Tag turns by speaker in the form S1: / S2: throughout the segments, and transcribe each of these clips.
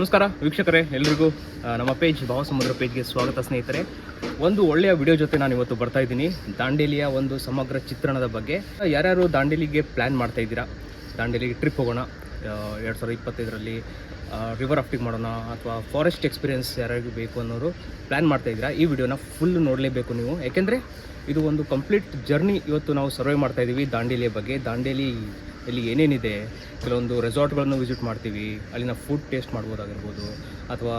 S1: ನಮಸ್ಕಾರ ವೀಕ್ಷಕರೇ, ಎಲ್ರಿಗೂ ನಮ್ಮ ಪೇಜ್ ಭಾವಸಮುದ್ರ ಪೇಜ್ಗೆ ಸ್ವಾಗತ ಸ್ನೇಹಿತರೆ. ಒಂದು ಒಳ್ಳೆಯ ವಿಡಿಯೋ ಜೊತೆ ನಾನು ಇವತ್ತು ಬರ್ತಾ ಇದ್ದೀನಿ. ದಾಂಡೇಲಿಯ ಒಂದು ಸಮಗ್ರ ಚಿತ್ರಣದ ಬಗ್ಗೆ. ಯಾರ್ಯಾರು ದಾಂಡೇಲಿಗೆ ಪ್ಲ್ಯಾನ್ ಮಾಡ್ತಾ ಇದ್ದೀರಾ? ದಾಂಡೇಲಿಗೆ ಟ್ರಿಪ್ ಹೋಗೋಣ ಎರಡು ಸಾವಿರದ ಇಪ್ಪತ್ತೈದರಲ್ಲಿ ರಿವರ್ ರಾಫ್ಟಿಂಗ್ ಮಾಡೋಣ ಅಥವಾ ಫಾರೆಸ್ಟ್ ಎಕ್ಸ್ಪೀರಿಯನ್ಸ್ ಯಾರಿಗೂ ಬೇಕು ಅನ್ನೋರು ಪ್ಲ್ಯಾನ್ ಮಾಡ್ತಾ ಇದ್ದೀರಾ? ಈ ವಿಡಿಯೋನ ಫುಲ್ ನೋಡಲೇಬೇಕು ನೀವು. ಯಾಕೆಂದರೆ ಇದು ಒಂದು ಕಂಪ್ಲೀಟ್ ಜರ್ನಿ ಇವತ್ತು ನಾವು ಸರ್ವೆ ಮಾಡ್ತಾ ಇದ್ದೀವಿ ದಾಂಡೇಲಿಯ ಬಗ್ಗೆ. ದಾಂಡೇಲಿ ಇಲ್ಲಿ ಏನೇನಿದೆ? ಕೆಲವೊಂದು ರೆಸಾರ್ಟ್ಗಳನ್ನು ವಿಸಿಟ್ ಮಾಡ್ತೀವಿ. ಅಲ್ಲಿನ ಫುಡ್ ಟೇಸ್ಟ್ ಮಾಡ್ಬೋದಾಗಿರ್ಬೋದು ಅಥವಾ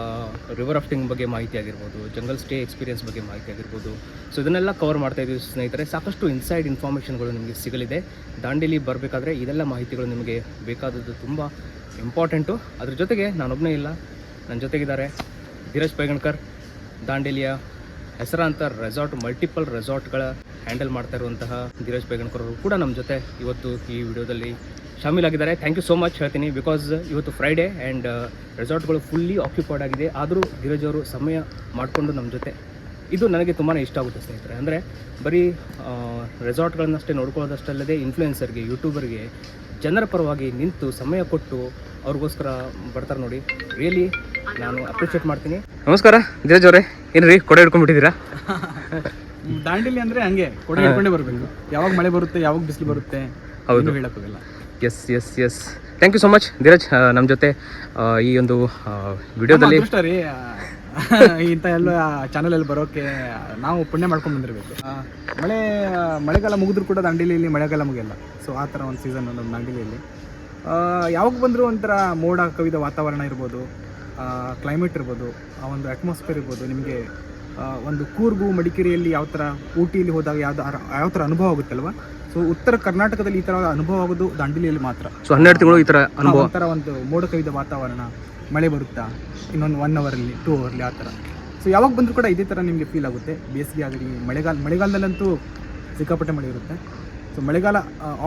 S1: ರಿವರ್ ರಾಫ್ಟಿಂಗ್ ಬಗ್ಗೆ ಮಾಹಿತಿ ಆಗಿರ್ಬೋದು, ಜಂಗಲ್ ಸ್ಟೇ ಎಕ್ಸ್ಪೀರಿಯನ್ಸ್ ಬಗ್ಗೆ ಮಾಹಿತಿ ಆಗಿರ್ಬೋದು. ಸೊ, ಇದನ್ನೆಲ್ಲ ಕವರ್ ಮಾಡ್ತಾ ಇದ್ದೀವಿ ಸ್ನೇಹಿತರೆ. ಸಾಕಷ್ಟು ಇನ್ಸೈಡ್ ಇನ್ಫಾರ್ಮೇಷನ್ಗಳು ನಿಮಗೆ ಸಿಗಲಿದೆ. ದಾಂಡೇಲಿ ಬರಬೇಕಾದ್ರೆ ಇದೆಲ್ಲ ಮಾಹಿತಿಗಳು ನಿಮಗೆ ಬೇಕಾದದ್ದು ತುಂಬ ಇಂಪಾರ್ಟೆಂಟು ಅದ್ರ ಜೊತೆಗೆ ನಾನೊಬ್ಬನೇ ಇಲ್ಲ. ನನ್ನ ಜೊತೆಗಿದ್ದಾರೆ ಧೀರಜ್ ಪೈಗಣ್ಕರ್ ದಾಂಡೇಲಿಯ ಹೆಸರಾಂತ ರೆಸಾರ್ಟ್ ಮಲ್ಟಿಪಲ್ ರೆಸಾರ್ಟ್ಗಳ ಹ್ಯಾಂಡಲ್ ಮಾಡ್ತಾ ಇರುವಂತಹ ಧೀರಜ್ ಅವರು ಕೂಡ ನಮ್ಮ ಜೊತೆ ಇವತ್ತು ಈ ವಿಡಿಯೋದಲ್ಲಿ ಶಾಮೀಲಾಗಿದ್ದಾರೆ. ಥ್ಯಾಂಕ್ ಯು ಸೋ ಮಚ್ ಹೇಳ್ತೀನಿ. ಬಿಕಾಸ್ ಇವತ್ತು ಫ್ರೈಡೇ ಆ್ಯಂಡ್ ರೆಸಾರ್ಟ್ಗಳು ಫುಲ್ಲಿ ಆಕ್ಯುಪೈಡ್ ಆಗಿದೆ. ಆದರೂ ಧೀರಜ್ ಅವರು ಸಮಯ ಮಾಡಿಕೊಂಡು ನಮ್ಮ ಜೊತೆ. ಇದು ನನಗೆ ತುಂಬಾ ಇಷ್ಟ ಆಗುತ್ತೆ ಸ್ನೇಹಿತರೆ. ಅಂದರೆ ಬರೀ ರೆಸಾರ್ಟ್ಗಳನ್ನಷ್ಟೇ ನೋಡ್ಕೊಳ್ಳೋದಷ್ಟಲ್ಲದೆ ಇನ್ಫ್ಲೂಯೆನ್ಸರ್ಗೆ ಯೂಟ್ಯೂಬರ್ಗೆ ಜನರ ಪರವಾಗಿ ನಿಂತು ಸಮಯ ಕೊಟ್ಟು ಅವ್ರಿಗೋಸ್ಕರ ಬರ್ತಾರೆ ನೋಡಿ. ರಿಯಲಿ ನಾನು ಅಪ್ರಿಷಿಯೇಟ್ ಮಾಡ್ತೀನಿ. ನಮಸ್ಕಾರ. ಧೀರಜ್ ಅವರೇ. ಏನು ರೀ ಕೊಡೆ ಹಿಡ್ಕೊಂಡ್ಬಿಟ್ಟಿದ್ದೀರಾ?
S2: ದಾಂಡೇಲಿ ಅಂದ್ರೆ ಹಂಗೆ ಕೊಡೆ ಹಿಡ್ಕೊಂಡೇ ಬರ್ಬೇಕು. ಯಾವಾಗ ಮಳೆ ಬರುತ್ತೆ ಯಾವಾಗ ಬಿಸಿಲು ಬರುತ್ತೆ
S1: ಹೌದು.
S2: ಹೇಳಕ್ಕಾಗಲ್ಲ.
S1: Yes yes yes thank you so much Dheeraj ನಮ್ಮ ಜೊತೆ ಈ ಒಂದು ವಿಡಿಯೋದಲ್ಲಿ
S2: ರೀ ಇಂಥ ಎಲ್ಲ ಚಾನಲ್ ಅಲ್ಲಿ ಬರೋಕೆ ನಾವು ಪುಣ್ಯ ಮಾಡ್ಕೊಂಡು ಬಂದಿರಬೇಕು. ಮಳೆ ಮಳೆಗಾಲ ಮುಗಿದ್ರು ಕೂಡ ದಾಂಡೇಲಿಯಲ್ಲಿ ಮಳೆಗಾಲ ಮುಗಿಯಲ್ಲ. ಸೊ ಆ ಥರ ಒಂದು ಸೀಸನ್ ನಮ್ಮ ದಾಂಡೇಲಿಯಲ್ಲಿ. ಯಾವಾಗ ಬಂದರೂ ಒಂಥರ ಮೋಡ ಕವಿದ ವಾತಾವರಣ ಇರ್ಬೋದು ಕ್ಲೈಮೇಟ್ ಇರ್ಬೋದು ಆ ಒಂದು ಅಟ್ಮಾಸ್ಫಿಯರ್ ಇರ್ಬೋದು ನಿಮಗೆ ಒಂದು ಕೂರ್ಗು ಮಡಿಕೇರಿಯಲ್ಲಿ ಯಾವ ಥರ ಊಟಿಯಲ್ಲಿ ಹೋದಾಗ ಯಾವ್ದು ಯಾವ ಥರ ಅನುಭವ ಆಗುತ್ತಲ್ವ? ಸೊ ಉತ್ತರ ಕರ್ನಾಟಕದಲ್ಲಿ ಈ ಥರ ಅನುಭವ ಆಗೋದು ದಾಂಡೇಲಿಯಲ್ಲಿ ಮಾತ್ರ.
S1: ಸೊ ಹನ್ನೆರಡು ತಿಂಗಳು ಈ ಥರ ಅನುಭವ?
S2: ಒಂಥರ ಒಂದು ಮೋಡ ಕವಿದ ವಾತಾವರಣ ಮಳೆ ಬರುತ್ತಾ ಇನ್ನೊಂದು ಒನ್ ಅವರಲ್ಲಿ ಟೂ ಅವರಲ್ಲಿ ಆ ಥರ. ಸೊ ಯಾವಾಗ ಬಂದರೂ ಕೂಡ ಇದೇ ಥರ ನಿಮಗೆ ಫೀಲ್ ಆಗುತ್ತೆ. ಬೇಸಿಗೆ ಆಗಲಿ ಮಳೆಗಾಲ ಮಳೆಗಾಲದಲ್ಲಂತೂ ಸಿಕ್ಕಾಪಟ್ಟೆ ಮಳೆ ಇರುತ್ತೆ. ಸೊ ಮಳೆಗಾಲ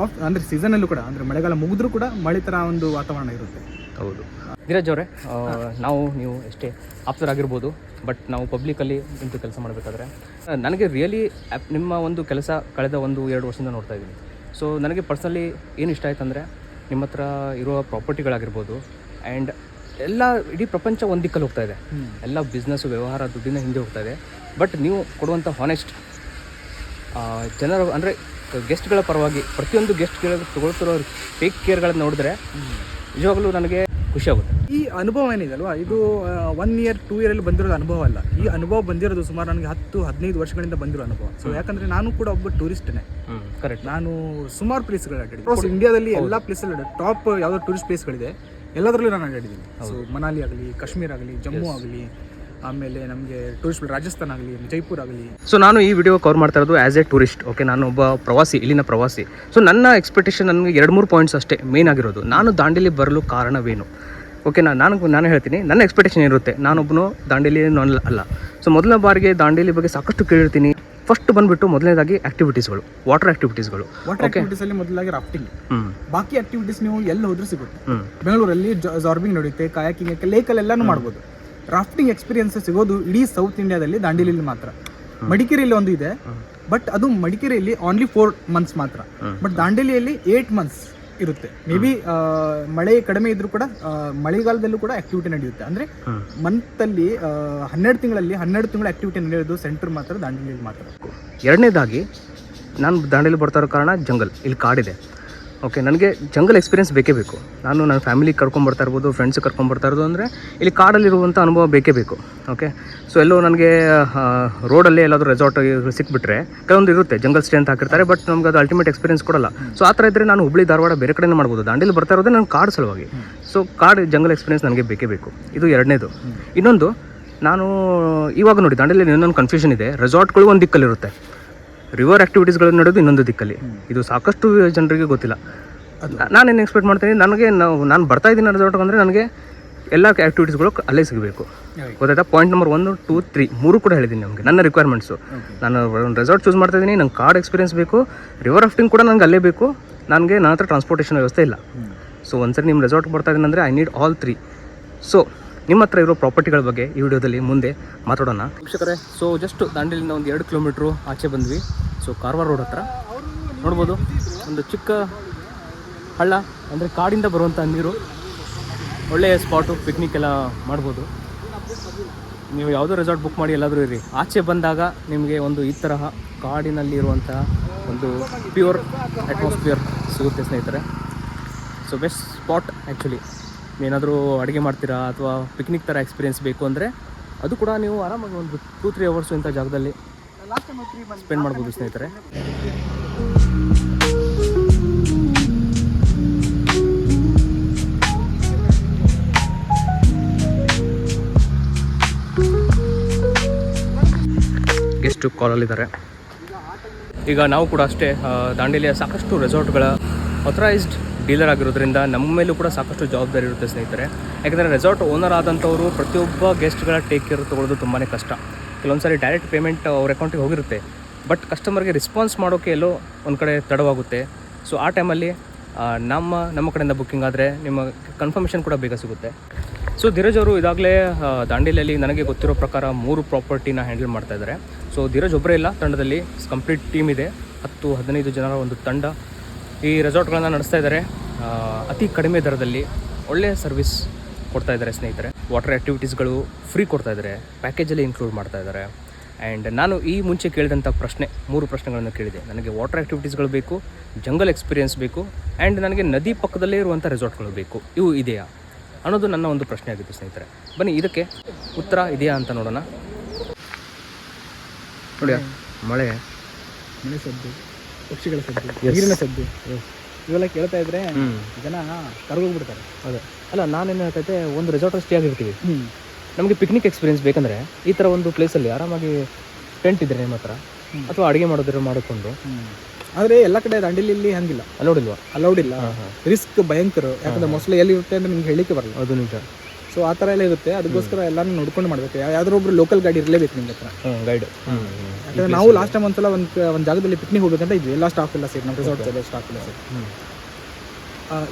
S2: ಆಫ್ ಅಂದರೆ ಸೀಸನಲ್ಲೂ ಕೂಡ ಅಂದರೆ ಮಳೆಗಾಲ ಮುಗಿದ್ರೂ ಕೂಡ ಮಳೆ ಥರ ಒಂದು ವಾತಾವರಣ ಇರುತ್ತೆ.
S1: ಹೌದು. ಧೀರಜ್ ಅವರೇ ನಾವು ನೀವು ಎಷ್ಟೇ ಆಪ್ತರಾಗಿರ್ಬೋದು ಬಟ್ ನಾವು ಪಬ್ಲಿಕಲ್ಲಿ ನಿಂತು ಕೆಲಸ ಮಾಡಬೇಕಾದ್ರೆ ನನಗೆ ರಿಯಲಿ ನಿಮ್ಮ ಒಂದು ಕೆಲಸ ಕಳೆದ ಒಂದು ಎರಡು ವರ್ಷದಿಂದ ನೋಡ್ತಾ ಇದ್ದೀನಿ. ಸೊ ನನಗೆ ಪರ್ಸನಲಿ ಏನು ಇಷ್ಟ ಆಯ್ತು ಅಂದರೆ ನಿಮ್ಮ ಹತ್ರ ಇರುವ ಪ್ರಾಪರ್ಟಿಗಳಾಗಿರ್ಬೋದು ಆ್ಯಂಡ್ ಎಲ್ಲ ಇಡೀ ಪ್ರಪಂಚ ಒಂದು ದಿಕ್ಕಲ್ಲಿ ಹೋಗ್ತಾ ಇದೆ. ಎಲ್ಲ ಬಿಸ್ನೆಸ್ ವ್ಯವಹಾರ ದುಡ್ಡಿನ ಹಿಂದೆ ಹೋಗ್ತಾ ಇದೆ. ಬಟ್ ನೀವು ಕೊಡುವಂಥ ಹಾನೆಸ್ಟ್ ಜನರ ಅಂದರೆ ಗೆಸ್ಟ್ಗಳ ಪರವಾಗಿ ಪ್ರತಿಯೊಂದು ಗೆಸ್ಟ್ಗಳ ತಗೊಳ್ತಿರೋ ಟೇಕ್ ಕೇರ್ಗಳನ್ನ ನೋಡಿದ್ರೆ ನಿಜವಾಗ್ಲೂ ನನಗೆ ಖುಷಿ ಆಗುತ್ತೆ.
S2: ಈ ಅನುಭವ ಏನಿದೆ ಅಲ್ವಾ ಇದು ಒನ್ ಇಯರ್ ಟೂ ಇಯರಲ್ಲಿ ಬಂದಿರೋ ಅನುಭವ ಅಲ್ಲ. ಈ ಅನುಭವ ಬಂದಿರೋದು ಸುಮಾರು ನನಗೆ ಹತ್ತು ಹದಿನೈದು ವರ್ಷಗಳಿಂದ ಬಂದಿರೋ ಅನುಭವ. ಸೊ ಯಾಕಂದ್ರೆ ನಾನು ಕೂಡ ಒಬ್ಬ ಟೂರಿಸ್ಟ್ನೇ
S1: ಕರೆಕ್ಟ್
S2: ನಾನು ಸುಮಾರು ಪ್ಲೇಸ್ಗಳು ಅಡ್ಡಾಡಿದ್ದೀನಿ ಇಂಡಿಯಾದಲ್ಲಿ ಎಲ್ಲ ಪ್ಲೇಸಲ್ಲಿ ಟಾಪ್ ಯಾವುದೋ ಟೂರಿಸ್ಟ್ ಪ್ಲೇಸ್ಗಳಿದೆ ಎಲ್ಲದರಲ್ಲೂ ನಾನು ಅಡ್ಡಾಡಿದ್ದೀನಿ ಸೊ ಮನಾಲಿ ಆಗಲಿ ಕಾಶ್ಮೀರ್ ಆಗಲಿ ಜಮ್ಮು ಆಗಲಿ ಆಮೇಲೆ ನಮಗೆ ಟೂರಿಸ್ಟ್ ರಾಜಸ್ಥಾನ ಆಗಲಿ ಜೈಪುರ್ ಆಗಲಿ.
S1: ಸೊ ನಾನು ಈ ವಿಡಿಯೋ ಕವರ್ ಮಾಡ್ತಾ ಇರೋದು ಆ್ಯಸ್ ಎ ಟೂರಿಸ್ಟ್ ಓಕೆ ನಾನು ಒಬ್ಬ ಪ್ರವಾಸಿ ಇಲ್ಲಿನ ಪ್ರವಾಸಿ. ಸೊ ನನ್ನ ಎಕ್ಸ್ಪೆಕ್ಟೇಷನ್ ನನಗೆ ಎರಡು ಮೂರು ಪಾಯಿಂಟ್ಸ್ ಅಷ್ಟೇ ಮೇನ್ ಆಗಿರೋದು. ನಾನು ದಾಂಡೇಲಿ ಬರಲು ಕಾರಣವೇನು? ಓಕೆ ನಾನು ನಾನು ನಾನು ಹೇಳ್ತೀನಿ ನನ್ನ ಎಕ್ಸ್ಪೆಕ್ಟೇಷನ್ ಇರುತ್ತೆ ನಾನೊಬ್ಬನು ದಾಂಡೇಲಿ ನಾನು ಅಲ್ಲ. ಸೊ ಮೊದಲನೇ ಬಾರಿಗೆ ದಾಂಡೇಲಿ ಬಗ್ಗೆ ಸಾಕಷ್ಟು ಕೇಳಿರ್ತೀನಿ. ಫಸ್ಟ್ ಬಂದ್ಬಿಟ್ಟು ಮೊದಲನೇದಾಗಿ ಆಕ್ಟಿವಿಟೀಸ್ಗಳು ವಾಟರ್ ಆಕ್ಟಿವಿಟೀಸ್ಗಳು
S2: ವಾಟರ್ ಆಕ್ಟಿವಿಟೀಸ್ ಅಲ್ಲಿ ಮೊದಲಾಗಿ ರಾಫ್ಟಿಂಗ್ ಬಾಕಿ ಆಕ್ಟಿವಿಟೀಸ್ ನೀವು ಎಲ್ಲಿ ಹೋದ್ರೂ ಸಿಗುತ್ತೆ. ಬೆಂಗಳೂರಲ್ಲಿ ಜಾರ್ಬಿಂಗ್ ನಡೆಯುತ್ತೆ ಕಾಯಾಕಿಂಗ್ ಲೇಕಲ್ಲೆಲ್ಲಾನು ಮಾಡ್ಬೋದು. ರಾಫ್ಟಿಂಗ್ ಎಕ್ಸ್ಪೀರಿಯನ್ಸ್ ಸಿಗೋದು ಇಡೀ ಸೌತ್ ಇಂಡಿಯಾದಲ್ಲಿ ದಾಂಡೇಲಿ ಮಾತ್ರ. ಮಡಿಕೇರಿಯಲ್ಲಿ ಒಂದು ಇದೆ ಬಟ್ ಅದು ಮಡಿಕೇರಿಯಲ್ಲಿ ಓನ್ಲಿ ಫೋರ್ ಮಂತ್ಸ್ ಮಾತ್ರ. ಬಟ್ ದಾಂಡೇಲಿಯಲ್ಲಿ ಏಟ್ ಮಂತ್ಸ್ ಇರುತ್ತೆ. ಮೇ ಬಿ ಮಳೆ ಕಡಿಮೆ ಇದ್ರೂ ಕೂಡ ಮಳೆಗಾಲದಲ್ಲೂ ಕೂಡ ಆಕ್ಟಿವಿಟಿ ನಡೆಯುತ್ತೆ. ಅಂದ್ರೆ. ಮಂತ್ ಅಲ್ಲಿ ಹನ್ನೆರಡು ತಿಂಗಳಲ್ಲಿ, ಹನ್ನೆರಡು ತಿಂಗಳ ಆಕ್ಟಿವಿಟಿ ನಡೆಯೋದು ಸೆಂಟರ್ ಮಾತ್ರ ದಾಂಡೇಲಿಯಲ್ಲಿ ಮಾತ್ರ.
S1: ಎರಡನೇದಾಗಿ, ನಾನು ದಾಂಡೇಲಿ ಬರ್ತಾ ಇರೋ ಕಾರಣ ಜಂಗಲ್. ಇಲ್ಲಿ ಕಾಡಿದೆ. ಓಕೆ ನನಗೆ ಜಂಗಲ್ ಎಕ್ಸ್ಪೀರಿಯನ್ಸ್ ಬೇಕೇ ಬೇಕು. ನಾನು ನನ್ನ ಫ್ಯಾಮಿಲಿ ಕರ್ಕೊಂಬರ್ತಾ ಇರ್ಬೋದು ಫ್ರೆಂಡ್ಸ್ ಕರ್ಕೊಂಬರ್ತಾ ಇರೋದು ಅಂದರೆ ಇಲ್ಲಿ ಕಾಡಲ್ಲಿರುವಂಥ ಅನುಭವ ಬೇಕೇ ಬೇಕು. ಓಕೆ ಸೊ ಎಲ್ಲೋ ನನಗೆ ರೋಡಲ್ಲಿ ಎಲ್ಲಾದರೂ ರೆಸಾರ್ಟ್ ಸಿಕ್ಬಿಟ್ರೆ ಕೆಲವೊಂದು ಇರುತ್ತೆ ಜಂಗಲ್ ಸ್ಟೇ ಅಂತ ಹಾಕಿರ್ತಾರೆ ಬಟ್ ನಮ್ಗೆ ಅದು ಅಲ್ಟಿಮೇಟ್ ಎಕ್ಸ್ಪೀರಿಯನ್ಸ್ ಕೊಡಲ್ಲ. ಸೊ ಆ ಥರ ಇದ್ದರೆ ನಾನು ಹುಬ್ಳಿ, ಧಾರವಾಡ ಬೇರೆ ಕಡೆನೇ ಮಾಡ್ಬೋದು. ದಾಂಡೇಲಿ ಬರ್ತಾ ಇರೋದೇ ನನ್ನ ಕಾಡು ಸಲುವಾಗಿ. ಸೊ ಕಾಡು ಜಂಗಲ್ ಎಕ್ಸ್ಪೀರಿಯನ್ಸ್ ನನಗೆ ಬೇಕೇ ಬೇಕು. ಇದು ಎರಡನೇದು. ಇನ್ನೊಂದು, ನಾನು, ಇವಾಗ ನೋಡಿ ದಾಂಡೇಲಿ ಇನ್ನೊಂದು ಕನ್ಫ್ಯೂಷನ್ ಇದೆ. ರೆಸಾರ್ಟ್ಗಳು ಒಂದು ದಿಕ್ಕಲ್ಲಿರುತ್ತೆ. ರಿವರ್ ಆ್ಯಕ್ಟಿವಿಟೀಸ್ಗಳನ್ನು ನಡೆದು ಇನ್ನೊಂದು ದಿಕ್ಕಲ್ಲಿ. ಇದು ಸಾಕಷ್ಟು ಜನರಿಗೆ ಗೊತ್ತಿಲ್ಲ. ನಾನೇನು ಎಕ್ಸ್ಪೆಕ್ಟ್ ಮಾಡ್ತೀನಿ ನನಗೆ ನಾವು ನಾನು ಬರ್ತಾ ಇದ್ದೀನಿ ರೆಸಾರ್ಟ್ ಅಂದರೆ ನನಗೆ ಎಲ್ಲ ಆ್ಯಕ್ಟಿವಿಟೀಸ್ಗಳು ಅಲ್ಲೇ ಸಿಗಬೇಕು. ಗೊತ್ತಾಯ್ತಾ? ಪಾಯಿಂಟ್ ನಂಬರ್ ಒಂದು ಟೂ ತ್ರೀ ಮೂರು ಕೂಡ ಹೇಳಿದ್ದೀನಿ ನಮಗೆ ನನ್ನ ರಿಕ್ವೈರ್ಮೆಂಟ್ಸು ನಾನು ಒಂದು ರೆಸಾರ್ಟ್ ಚೂಸ್ ಮಾಡ್ತಾ ಇದ್ದೀನಿ ನಂಗೆ ಕಾರ್ಡ್ ಎಕ್ಸ್ಪೀರಿಯನ್ಸ್ ಬೇಕು ರಿವರ್ ರಾಫ್ಟಿಂಗ್ ಕೂಡ ನನಗೆ ಅಲ್ಲೇ ಬೇಕು ನನಗೆ ನನ್ನ ಹತ್ರ ಟ್ರಾನ್ಸ್ಪೋರ್ಟೇಷನ್ ವ್ಯವಸ್ಥೆ ಇಲ್ಲ. ಸೊ ಒಂದ್ಸರಿ ನಿಮ್ಮ ರೆಸಾರ್ಟ್ ಬರ್ತಾ ಇದ್ದೀನಿ ಅಂದರೆ I need all three so ನಿಮ್ಮ ಹತ್ರ ಇರೋ ಪ್ರಾಪರ್ಟಿಗಳ ಬಗ್ಗೆ ಈ ವಿಡಿಯೋದಲ್ಲಿ ಮುಂದೆ ಮಾತಾಡೋಣ. ವೀಕ್ಷಕರೇ ಸೊ ಜಸ್ಟ್ ದಾಂಡೇಲಿಂದ ಒಂದು ಎರಡು ಕಿಲೋಮೀಟ್ರು ಆಚೆ ಬಂದ್ವಿ. ಸೊ ಕಾರವಾರ ರೋಡ್ ಹತ್ರ. ನೋಡ್ಬೋದು, ಒಂದು ಚಿಕ್ಕ ಹಳ್ಳ, ಅಂದರೆ ಕಾಡಿಂದ ಬರುವಂಥ ನೀರು. ಒಳ್ಳೆಯ ಸ್ಪಾಟು ಪಿಕ್ನಿಕ್ ಎಲ್ಲ ಮಾಡ್ಬೋದು. ನೀವು ಯಾವುದೋ ರೆಸಾರ್ಟ್ ಬುಕ್ ಮಾಡಿ ಎಲ್ಲಾದರೂ ಇರಿ. ಆಚೆ ಬಂದಾಗ ನಿಮಗೆ ಒಂದು ಈ ತರಹ ಕಾಡಿನಲ್ಲಿ ಇರುವಂತಹ ಒಂದು ಪ್ಯೂರ್ ಅಟ್ಮಾಸ್ಫಿಯರ್ ಸಿಗುತ್ತೆ ಸ್ನೇಹಿತರೆ. ಸೊ ಬೆಸ್ಟ್ ಸ್ಪಾಟ್ ಆ್ಯಕ್ಚುಲಿ ಏನಾದರೂ ಅಡುಗೆ ಮಾಡ್ತೀರಾ ಅಥವಾ ಪಿಕ್ನಿಕ್ ಥರ ಎಕ್ಸ್ಪೀರಿಯೆನ್ಸ್ ಬೇಕು ಅಂದರೆ ಅದು ಕೂಡ ನೀವು ಆರಾಮಾಗಿ ಒಂದು ಟೂ ತ್ರೀ ಅವರ್ಸು ಇಂಥ ಜಾಗದಲ್ಲಿ ಸ್ಪೆಂಡ್ ಮಾಡ್ಬೋದು ಸ್ನೇಹಿತರೆ. ಗೆಸ್ಟು ಕಾಲಲ್ಲಿದ್ದಾರೆ ಈಗ ನಾವು ಕೂಡ ಅಷ್ಟೇ ದಾಂಡೇಲಿಯ ಸಾಕಷ್ಟು ರೆಸಾರ್ಟ್ಗಳ ಅಥರೈಸ್ಡ್ ಡೀಲರ್ ಆಗಿರೋದ್ರಿಂದ ನಮ್ಮ ಮೇಲೂ ಕೂಡ ಸಾಕಷ್ಟು ಜವಾಬ್ದಾರಿ ಇರುತ್ತೆ ಸ್ನೇಹಿತರೆ. ಯಾಕಂದರೆ ರೆಸಾರ್ಟ್ ಓನರ್ ಆದಂಥವರು ಪ್ರತಿಯೊಬ್ಬ ಗೆಸ್ಟ್ಗಳ ಟೇಕ್ ಕೇರ್ ತೊಗೊಳ್ಳೋದು ತುಂಬಾ ಕಷ್ಟ. ಕೆಲವೊಂದು ಸಾರಿ ಡೈರೆಕ್ಟ್ ಪೇಮೆಂಟ್ ಅವ್ರ ಅಕೌಂಟಿಗೆ ಹೋಗಿರುತ್ತೆ. ಬಟ್ ಕಸ್ಟಮರ್ಗೆ ರೆಸ್ಪಾನ್ಸ್ ಮಾಡೋಕ್ಕೆ ಎಲ್ಲೋ ಒಂದು ಕಡೆ ತಡವಾಗುತ್ತೆ. ಸೊ ಆ ಟೈಮಲ್ಲಿ ನಮ್ಮ ನಮ್ಮ ಕಡೆಯಿಂದ ಬುಕ್ಕಿಂಗ್ ಆದರೆ ನಿಮ್ಮ ಕನ್ಫರ್ಮೇಷನ್ ಕೂಡ ಬೇಗ ಸಿಗುತ್ತೆ. ಸೊ ಧೀರಜ್ ಅವರು ಇದಾಗಲೇ ದಾಂಡೇಲಿಯಲ್ಲಿ ನನಗೆ ಗೊತ್ತಿರೋ ಪ್ರಕಾರ ಮೂರು ಪ್ರಾಪರ್ಟಿನ ಹ್ಯಾಂಡಲ್ ಮಾಡ್ತಾ ಇದ್ದಾರೆ ಸೊ ಧೀರಜ್ ಒಬ್ಬರೇ ಇಲ್ಲ, ತಂಡದಲ್ಲಿ. ಕಂಪ್ಲೀಟ್ ಟೀಮ್ ಇದೆ. ಹತ್ತು, ಹದಿನೈದು ಜನರ ಒಂದು ತಂಡ. ಈ ರೆಸಾರ್ಟ್ಗಳನ್ನು ನಡೆಸ್ತಾ ಇದ್ದಾರೆ. ಅತಿ ಕಡಿಮೆ ದರದಲ್ಲಿ ಒಳ್ಳೆಯ ಸರ್ವಿಸ್ ಕೊಡ್ತಾ ಇದ್ದಾರೆ ಸ್ನೇಹಿತರೆ. ವಾಟರ್ ಆ್ಯಕ್ಟಿವಿಟೀಸ್ಗಳು ಫ್ರೀ ಕೊಡ್ತಾ ಇದ್ದಾರೆ. ಪ್ಯಾಕೇಜಲ್ಲಿ ಇನ್ಕ್ಲೂಡ್ ಮಾಡ್ತಾ ಇದ್ದಾರೆ. ಆ್ಯಂಡ್ ನಾನು ಈ ಮುಂಚೆ ಕೇಳಿದಂಥ ಪ್ರಶ್ನೆ ಮೂರು ಪ್ರಶ್ನೆಗಳನ್ನು ಕೇಳಿದೆ. ನನಗೆ ವಾಟರ್ ಆ್ಯಕ್ಟಿವಿಟೀಸ್ಗಳು ಬೇಕು ಜಂಗಲ್ ಎಕ್ಸ್ಪೀರಿಯನ್ಸ್ ಬೇಕು ಆ್ಯಂಡ್ ನನಗೆ ನದಿ ಪಕ್ಕದಲ್ಲೇ ಇರುವಂಥ ರೆಸಾರ್ಟ್ಗಳು ಬೇಕು. ಇವು ಇದೆಯಾ? ಅನ್ನೋದು ನನ್ನ ಒಂದು ಪ್ರಶ್ನೆ ಆಗಿತ್ತು ಸ್ನೇಹಿತರೆ. ಬನ್ನಿ ಇದಕ್ಕೆ ಉತ್ತರ ಇದೆಯಾ ಅಂತ ನೋಡೋಣ. ನೋಡಿ ಮಳೆ.
S2: ಮಳೆ ಸದ್ದು. ಪಕ್ಷಿಗಳ ಸದ್ದು ನೀರಿನ ಸದ್ದು. ಇವೆಲ್ಲ ಕೇಳ್ತಾ ಇದ್ರೆ ಜನ ಕರ್ಗೋಗ್ಬಿಡ್ತಾರೆ.
S1: ಅದೇ. ಅಲ್ಲ ನಾನೇನು ಹೇಳ್ತೈತೆ ಒಂದು ರೆಸಾರ್ಟ್ ಸ್ಟೇ ಆಗಿರ್ತೀವಿ. ನಮಗೆ ಪಿಕ್ನಿಕ್ ಎಕ್ಸ್ಪೀರಿಯನ್ಸ್ ಬೇಕಂದ್ರೆ ಈ ಥರ ಒಂದು ಪ್ಲೇಸಲ್ಲಿ ಆರಾಮಾಗಿ ಟೆಂಟ್ ಇದ್ರೆ ನಿಮ್ಮ ಹತ್ರ ಅಥವಾ ಅಡುಗೆ ಮಾಡೋದ್ರ ಮಾಡಿಕೊಂಡು.
S2: ಆದರೆ ಎಲ್ಲ ಕಡೆ ದಾಂಡೇಲಿಯಲ್ಲಿ ಹಂಗಿಲ್ಲ.
S1: ಅಲೌಡ್ ಇಲ್ವಾ?
S2: ಅಲೌಡ್ ಇಲ್ಲ. ರಿಸ್ಕ್ ಭಯಂಕರ. ಯಾಕಂದ್ರೆ ಮೊಸಳೆ ಎಲ್ಲಿರುತ್ತೆ ಅಂತ ನಿಮ್ಗೆ ಹೇಳಿಕೆ ಬರಲ್ಲ.
S1: ಅದು ನಿಜ.
S2: ಸೊ ಆ ಥರ ಎಲ್ಲ ಇರುತ್ತೆ. ಅದಕ್ಕೋಸ್ಕರ ಎಲ್ಲಾನು ನೋಡ್ಕೊಂಡು ಮಾಡ್ಬೇಕು. ಯಾವ್ದಾದ್ರು ಒಬ್ರು ಲೋಕಲ್ ಗಾಡಿ ಇರಲೇಬೇಕು ನಿಮ್ಮ ಹತ್ರ.
S1: ಗೈಡ್
S2: ಯಾಕಂದ್ರೆ ನಾವು ಲಾಸ್ಟ್ ಟೈಮ್ ಒಂದ್ಸಲ ಒಂದು ಒಂದು ಜಾಗದಲ್ಲಿ ಪಿಕ್ನಿಕ್ ಹೋಗ್ಬೇಕಂತ ಇದ್ವಿ. ಎಲ್ಲ ಸ್ಟಾಫ್ ಎಲ್ಲ ಸೇರಿ ನಮ್ಮ ರೆಸಾರ್ಟ್ ಎಲ್ಲ ಸ್ಟಾಫ್ ಎಲ್ಲ ಸೇರಿ.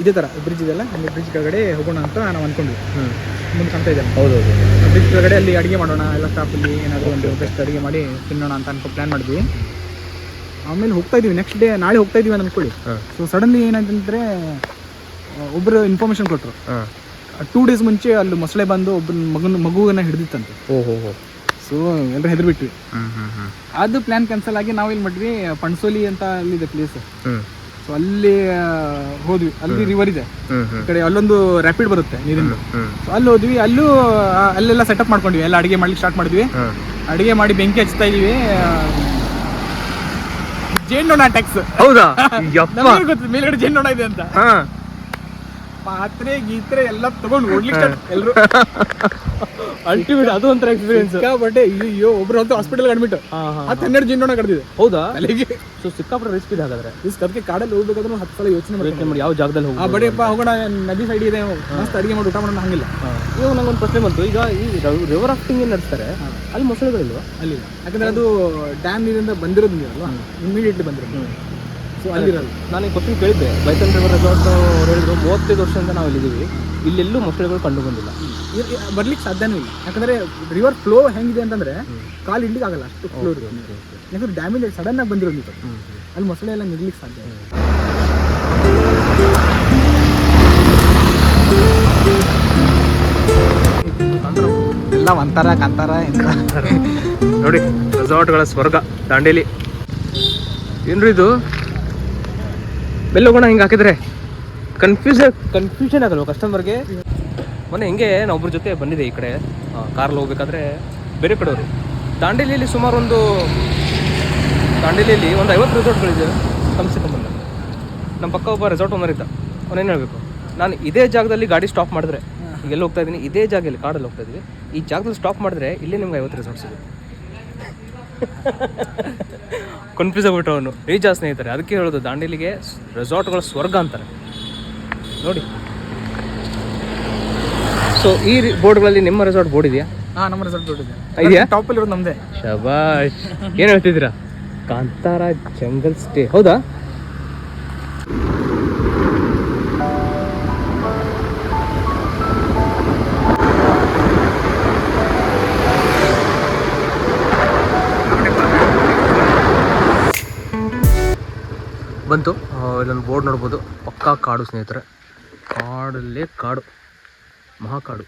S2: ಇದೇ ಥರ ಬ್ರಿಡ್ಜ್ ಇದೆಲ್ಲ ಅಲ್ಲಿ? ಬ್ರಿಡ್ಜ್ ಕೆಳಗಡೆ ಹೋಗೋಣ ಅಂತ ನಾವು ಅನ್ಕೊಂಡ್ವಿ. ಮುಂದೆ ಇದೆ. ಹೌದು
S1: ಹೌದು.
S2: ಬ್ರಿಡ್ಜ್ ಕೆಳಗಡೆ ಅಲ್ಲಿ ಅಡುಗೆ ಮಾಡೋಣ ಎಲ್ಲ ಸ್ಟಾಫಲ್ಲಿ ಏನಾದರೂ ಒಂದು ಬೆಸ್ಟ್ ಅಡುಗೆ ಮಾಡಿ ತಿನ್ನೋಣ ಅಂತ ಅನ್ಕೊಂಡು ಪ್ಲ್ಯಾನ್ ಮಾಡಿದ್ವಿ. ಆಮೇಲೆ ಹೋಗ್ತಾ ಇದೀವಿ ನೆಕ್ಸ್ಟ್ ಡೇ ನಾಳೆ ಹೋಗ್ತಾ ಇದೀವಿ ಅಂತ ಅನ್ಕೊಳ್ಳಿ.
S1: ಹಾಂ.
S2: ಸೊ ಸಡನ್ಲಿ ಏನಂತಂದ್ರೆ ಒಬ್ಬರು ಇನ್ಫಾರ್ಮೇಶನ್ ಕೊಟ್ಟರು ಟೂ ಡೇಸ್ ಮುಂಚೆ ಅಲ್ಲಿ ಮೊಸಳೆ ಬಂದು ಒಬ್ಬನ ಮಗನ ಮಗುವನ್ನ ಹಿಡಿದಿತ್ತಂತೆ.
S1: ಓಹೋ
S2: ಸೊ ಎಲ್ಲರೂ
S1: ಹೆದರ್ಬಿಟ್ವಿ.
S2: ಅದು ಪ್ಲಾನ್ ಕ್ಯಾನ್ಸಲ್ ಆಗಿ ನಾವು ಏನು ಮಾಡಿದ್ವಿ ಪಣಸೋಲಿ ಅಂತ ಅಲ್ಲಿದೆ ಪ್ಲೇಸ್ ಸೊ ಅಲ್ಲಿ ಹೋದ್ವಿ. ಅಲ್ಲಿ ರಿವರ್ ಇದೆ. ಈ ಕಡೆ ಅಲ್ಲೊಂದು ರ್ಯಾಪಿಡ್ ಬರುತ್ತೆ ನೀರಿಂದು. ಸೊ ಅಲ್ಲಿ ಹೋದ್ವಿ. ಅಲ್ಲೂ ಅಲ್ಲೆಲ್ಲ ಸೆಟಪ್ ಮಾಡ್ಕೊಂಡ್ವಿ. ಎಲ್ಲ ಅಡಿಗೆ ಮಾಡ್ಲಿಕ್ಕೆ ಸ್ಟಾರ್ಟ್ ಮಾಡಿದ್ವಿ. ಅಡಿಗೆ ಮಾಡಿ ಬೆಂಕಿ ಹಚ್ತಾ ಇದೀವಿ. ಜೇನ್ನೋಣ ಟ್ಯಾಕ್ಸ್
S1: ಹೌದಾ?
S2: ಜೇನ್ ನೋಣ ಮೇಲ್ಗಡೆ ಜೇನ್ನೋಣ ಇದೆ ಅಂತ. ಪಾತ್ರೆ ಗೀತ್ರೆ ಎಲ್ಲ ತಗೊಂಡು ಹೋಗ್ಲಿಕ್ಕೆ ಎಲ್ಲರೂ
S1: ಅಲ್ಟಿಮೇಟ್ ಅದು ಒಂಥರ ಎಕ್ಸ್ಪೀರಿಯನ್ಸ್
S2: ಸಿಕ್ಕಾಪಟ್ಟೆ ಅಯ್ಯೋ ಒಬ್ರು ಅಂತ ಹಾಸ್ಪಿಟಲ್ ಅಡ್ಮಿಟ್ ಹತ್ತು ಹನ್ನೆರಡು ಜೇನ್ನೋಣ ಕಡ್ದಿದೆ
S1: ಹೌದಾ?
S2: ಅಲ್ಲಿಗೆ
S1: ಸೊ ಸಿಕ್ಕಾಪಟ್ಟೆ ರಿಸ್ಕ್ ಇದೆ ಹಾಗಾದ್ರೆ.
S2: ರಿಸ್ಕ್ ಅದಕ್ಕೆ ಕಾಡಲ್ಲಿ ಹೋಗ್ಬೇಕಾದ್ರೂ ಹತ್ತು ಸಲ ಯೋಚನೆ ಮಾಡಿ
S1: ಯೋಚನೆ ಮಾಡಿ ಯಾವ ಜಾಗದಲ್ಲಿ
S2: ಆ
S1: ಹೋಗ್ಬೋದು
S2: ಬಡಿಯಪ್ಪ ಹೋಗೋಣ ನದಿ ಸೈಡ್ ಇದೆ ಮಸ್ತ್ ಅಡಿಗೆ ಮಾಡಿ ಊಟ ಮಾಡೋಣ ಹಂಗಿಲ್ಲ.
S1: ಇವಾಗ ನಂಗೊಂದು ಪ್ರಶ್ನೆ ಬಂತು. ಈಗ ಈ ರಿವರ್ ಆಫ್ಟಿಂಗ್ ಏನು ನಡೆಸ್ತಾರೆ? ಅಲ್ಲಿ ಮೊಸಳೆಗಳಿಲ್ವಾ
S2: ಅಲ್ಲಿ ಯಾಕಂದ್ರೆ ಅದು ಡ್ಯಾಮ್ ನೀರಿಂದ ಬಂದಿರೋದು ನೀರಲ್ವಾ? ಇಮಿಡಿಯೇಟ್ಲಿ ಬಂದಿರೋದು. ಸೊ ಅಲ್ಲಿರಲ್ಲ.
S1: ನಾನು ಈ ಕ್ವಶನ್ ಕೇಳಿದ್ದೆ. ಬೈಸನ್ ರಿವರ್ ರೆಸಾರ್ಟ್ ಅವ್ರು ಹೇಳಿದ್ರು ಮೂವತ್ತೈದು ವರ್ಷದಿಂದ ನಾವು ಇಲ್ಲಿದ್ದೀವಿ. ಇಲ್ಲೆಲ್ಲೂ ಮೊಸಳೆಗಳು ಕಂಡು ಬಂದಿಲ್ಲ
S2: ಬರ್ಲಿಕ್ಕೆ ಸಾಧ್ಯನೂ ಇಲ್ಲ. ಯಾಕಂದ್ರೆ ರಿವರ್ ಫ್ಲೋ ಹೆಂಗಿದೆ ಅಂತಂದ್ರೆ ಕಾಲು ಇಡ್ಲಿಕ್ಕೆ ಆಗಲ್ಲ ಅಷ್ಟು ಫ್ಲೋ ಇರುತ್ತೆ. ಯಾಕಂದ್ರೆ ಡ್ಯಾಮೇಜ್ ಸಡನ್ ಆಗಿ ಬಂದಿರೋದು ಅಲ್ಲಿ ಮೊಸಳೆ ಎಲ್ಲ ನಿಲ್ಲಿಕ್ಕೆ ಸಾಧ್ಯ ಇಲ್ಲ. ಎಲ್ಲ ಒಂಥರ ಕಂತಾರ
S1: ನೋಡಿ ರೆಸಾರ್ಟ್ಗಳ ಸ್ವರ್ಗ ದಾಂಡೇಲಿ. ಏನ್ರಿ ಇದು? ಬೆಲ್ಲೋಗೋಣ ಹಿಂಗೆ ಹಾಕಿದ್ರೆ ಕನ್ಫ್ಯೂಸ್ ಕನ್ಫ್ಯೂಷನ್ ಆಗಲ್ವ ಕಸ್ಟಮರ್ಗೆ ಮೊನ್ನೆ ಹಿಂಗೆ ನಾವು ಒಬ್ಬರ ಜೊತೆ ಬಂದಿದೆ ಈ ಕಡೆ. ಕಾರಲ್ಲಿ ಹೋಗ್ಬೇಕಾದ್ರೆ ಬೇರೆ ಕಡೆಯವರು ದಾಂಡೇಲಿಯಲ್ಲಿ ಸುಮಾರು ಒಂದು ದಾಂಡೇಲಿಯಲ್ಲಿ ಒಂದು ಐವತ್ತು ರೆಸಾರ್ಟ್ಗಳಿದೆ ಕಮ್ಸೆ ಕಮ್ಮಿ ನಮ್ಮ ಪಕ್ಕ ಒಬ್ಬ ರೆಸಾರ್ಟ್ ಓನರ್ ಇದ್ದ. ಅವನೇನು ಹೇಳಬೇಕು? ನಾನು ಇದೇ ಜಾಗದಲ್ಲಿ ಗಾಡಿ ಸ್ಟಾಪ್ ಮಾಡಿದ್ರೆ ಎಲ್ಲಿ ಹೋಗ್ತಾ ಇದ್ದೀನಿ ಇದೇ ಜಾಗದಲ್ಲಿ ಕಾಡಲ್ಲಿ ಹೋಗ್ತಾ ಇದ್ದೀವಿ. ಈ ಜಾಗದಲ್ಲಿ ಸ್ಟಾಪ್ ಮಾಡಿದ್ರೆ ಇಲ್ಲೇ ನಿಮ್ಗೆ ಐವತ್ತು ರೆಸಾರ್ಟ್ ಸಿಗುತ್ತೆ. ಕನ್ಫ್ಯೂಸ್ ಆಗ್ಬಿಟ್ಟು ಅವನು ನಿಜ ಸ್ನೇಹಿತರೆ ಅದಕ್ಕೆ ಹೇಳೋದು ದಾಂಡೇಲಿಗೆ ರೆಸಾರ್ಟ್ಗಳ ಸ್ವರ್ಗ ಅಂತಾರೆ. ನೋಡಿ. ಸೊ ಈ ಬೋರ್ಡ್ಗಳಲ್ಲಿ ನಿಮ್ಮ ರೆಸಾರ್ಟ್ ಬೋರ್ಡ್ ಇದೆಯಾ?
S2: ಹಾಂ ನಮ್ಮ ರೆಸಾರ್ಟ್ ದೊಡ್ಡದಿದೆ
S1: ಇದೆಯಾ?
S2: ಟಾಪ್ ಅಲ್ಲಿ ಇರೋದು ನಮ್ದೇ.
S1: ಶಬಾಷ್. ಏನು ಹೇಳ್ತಿದ್ದೀರಾ? ಕಾಂತಾರ ಜಂಗಲ್ ಸ್ಟೇ ಹೌದಾ? ಬಂತು. ಇಲ್ಲೊಂದು ಬೋರ್ಡ್ ನೋಡ್ಬೋದು. ಪಕ್ಕಾ ಕಾಡು ಸ್ನೇಹಿತರೆ. ಕಾಡಲ್ಲೇ ಕಾಡು. ಮಹಾಕಾಡು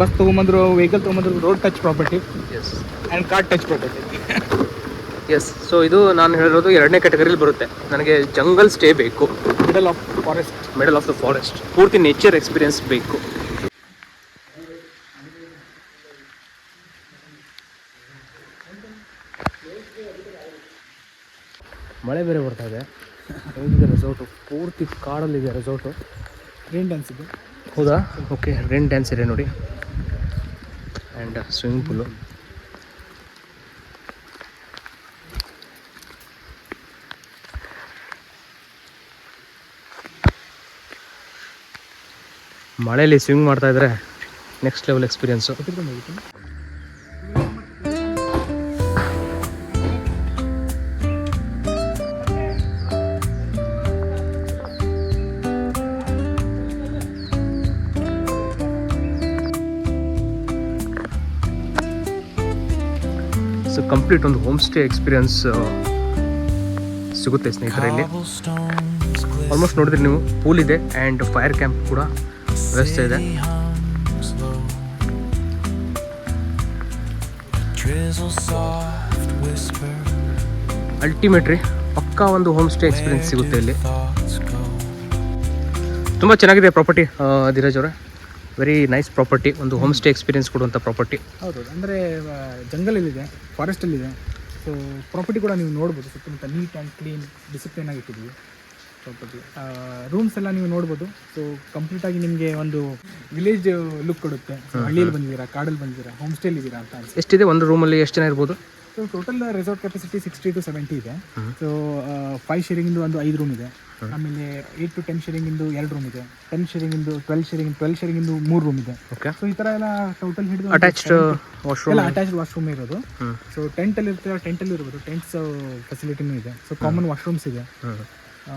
S2: ಬಸ್ ತೊಗೊಂಬಂದ್ರು vehicle ತೊಗೊಂಬಂದ್ರು road touch
S1: properties
S2: and car touch
S1: properties so ಇದು ನಾನು ಹೇಳಿರೋದು ಎರಡನೇ ಕ್ಯಾಟಗರಿಲಿ ಬರುತ್ತೆ. ನನಗೆ ಜಂಗಲ್ ಸ್ಟೇ ಬೇಕು.
S2: Middle of forest
S1: middle of the forest ಪೂರ್ತಿ ನೇಚರ್ ಎಕ್ಸ್ಪೀರಿಯನ್ಸ್ ಬೇಕು. ಮಳೆ ಬೇರೆ ಬರ್ತಾ ಇದೆ. ಹೇಗಿದೆ ರೆಸಾರ್ಟು ಪೂರ್ತಿ ಕಾಡಲ್ಲಿದೆ ರೆಸಾರ್ಟು
S2: ರೈನ್ ಡ್ಯಾನ್ಸ್ ಇದೆ.
S1: ಹೌದಾ? ಓಕೆ ರೈನ್ ಡ್ಯಾನ್ಸ್ ಇದೆ ನೋಡಿ. ಆ್ಯಂಡ್ ಸ್ವಿಮ್ಮಿಂಗ್ ಪೂಲು ಮಳೆಯಲ್ಲಿ ಸ್ವಿಮ್ಮಿಂಗ್ ಮಾಡ್ತಾ ಇದ್ರೆ ನೆಕ್ಸ್ಟ್ ಲೆವೆಲ್ ಎಕ್ಸ್ಪೀರಿಯನ್ಸು ಕಂಪ್ಲೀಟ್ ಒಂದು ಹೋಮ್ ಸ್ಟೇ ಎಕ್ಸ್ಪೀರಿಯನ್ಸ್ ಸಿಗುತ್ತೆ ಸ್ನೇಹಿತರೆ ಇಲ್ಲಿ. ಆಲ್ಮೋಸ್ಟ್ ನೋಡಿದ್ರಿ ನೀವು ಪೂಲ್ ಇದೆ ಆ್ಯಂಡ್ ಫೈರ್ ಕ್ಯಾಂಪ್ ಕೂಡ ವ್ಯವಸ್ಥೆ ಇದೆ. ಅಲ್ಟಿಮೇಟ್ರಿ ಪಕ್ಕಾ ಒಂದು ಹೋಮ್ ಸ್ಟೇ ಎಕ್ಸ್ಪೀರಿಯನ್ಸ್ ಸಿಗುತ್ತೆ ಇಲ್ಲಿ. ತುಂಬ ಚೆನ್ನಾಗಿದೆ ಪ್ರಾಪರ್ಟಿ ಧೀರಜ್ ಅವರೇ. ವೆರಿ ನೈಸ್ ಪ್ರಾಪರ್ಟಿ ಒಂದು ಹೋಮ್ ಸ್ಟೇ ಎಕ್ಸ್ಪೀರಿಯನ್ಸ್ ಕೊಡುವಂಥ ಪ್ರಾಪರ್ಟಿ
S2: ಹೌದು ಅಂದರೆ ಜಂಗಲಲ್ಲಿದೆ ಫಾರೆಸ್ಟಲ್ಲಿದೆ ಸೊ ಪ್ರಾಪರ್ಟಿ ಕೂಡ ನೀವು ನೋಡ್ಬೋದು ಸುತ್ತಮುತ್ತ ನೀಟ್ ಆ್ಯಂಡ್ ಕ್ಲೀನ್ ಡಿಸಿಪ್ಲಿನ್ ಆಗಿ ಇಟ್ಟಿದ್ದೀವಿ. ಪ್ರಾಪರ್ಟಿ ರೂಮ್ಸ್ ಎಲ್ಲ ನೀವು ನೋಡ್ಬೋದು. ಸೊ ಕಂಪ್ಲೀಟಾಗಿ ನಿಮಗೆ ಒಂದು ವಿಲೇಜ್ ಲುಕ್ ಕೊಡುತ್ತೆ. ಹಳ್ಳಿಯಲ್ಲಿ ಬಂದಿದ್ದೀರಾ ಕಾಡಲ್ಲಿ ಬಂದಿದ್ದೀರಾ ಹೋಮ್ ಸ್ಟೇಲಿದ್ದೀರಾ ಅಂತ ಅನ್ಸುತ್ತೆ.
S1: ಎಷ್ಟಿದೆ? ಒಂದು ರೂಮಲ್ಲಿ ಎಷ್ಟು ಜನ ಇರ್ಬೋದು?
S2: So total resort capacity sixty to seventy ಇದೆ. ಸೊ ಫೈವ್ ಶೇರಿಂಗ್ದು ಒಂದು ಐದು ರೂಮ್ ಇದೆ. ಆಮೇಲೆ ಏಟ್ ಟು ಟೆನ್ ಶೇರಿಂಗಿಂದು ಎರಡು ರೂಮ್ ಇದೆ. ಟೆನ್ ಶೇರಿಂಗಿಂದು ಟ್ವೆಲ್ ಶೇರಿಂಗ್ ಟ್ವೆಲ್ ಶೇರಿಂಗಿಂದು ಮೂರು ರೂಮ್ ಇದೆ.
S1: ಓಕೆ
S2: ಸೊ ಈ ತರ ಎಲ್ಲ ಟೋಟಲ್ ಹಿಡಿದು
S1: ಅಟ್ಯಾಚ್ಡ್ ವಾಶ್ರೂಮ್
S2: ಎಲ್ಲ ಅಟ್ಯಾಚ್ಡ್ ವಾಶ್ರೂಮ್ ಇರೋದು. ಸೊ ಟೆಂಟಲ್ಲಿ ಇರ್ತದೆ ಟೆಂಟಲ್ಲಿ ಇರ್ಬೋದು. ಟೆಂಟ್ಸ್ ಫೆಸಿಲಿಟಿನೂ ಇದೆ. ಸೊ ಕಾಮನ್ ವಾಶ್ರೂಮ್ಸ್ ಇದೆ.
S1: ಆ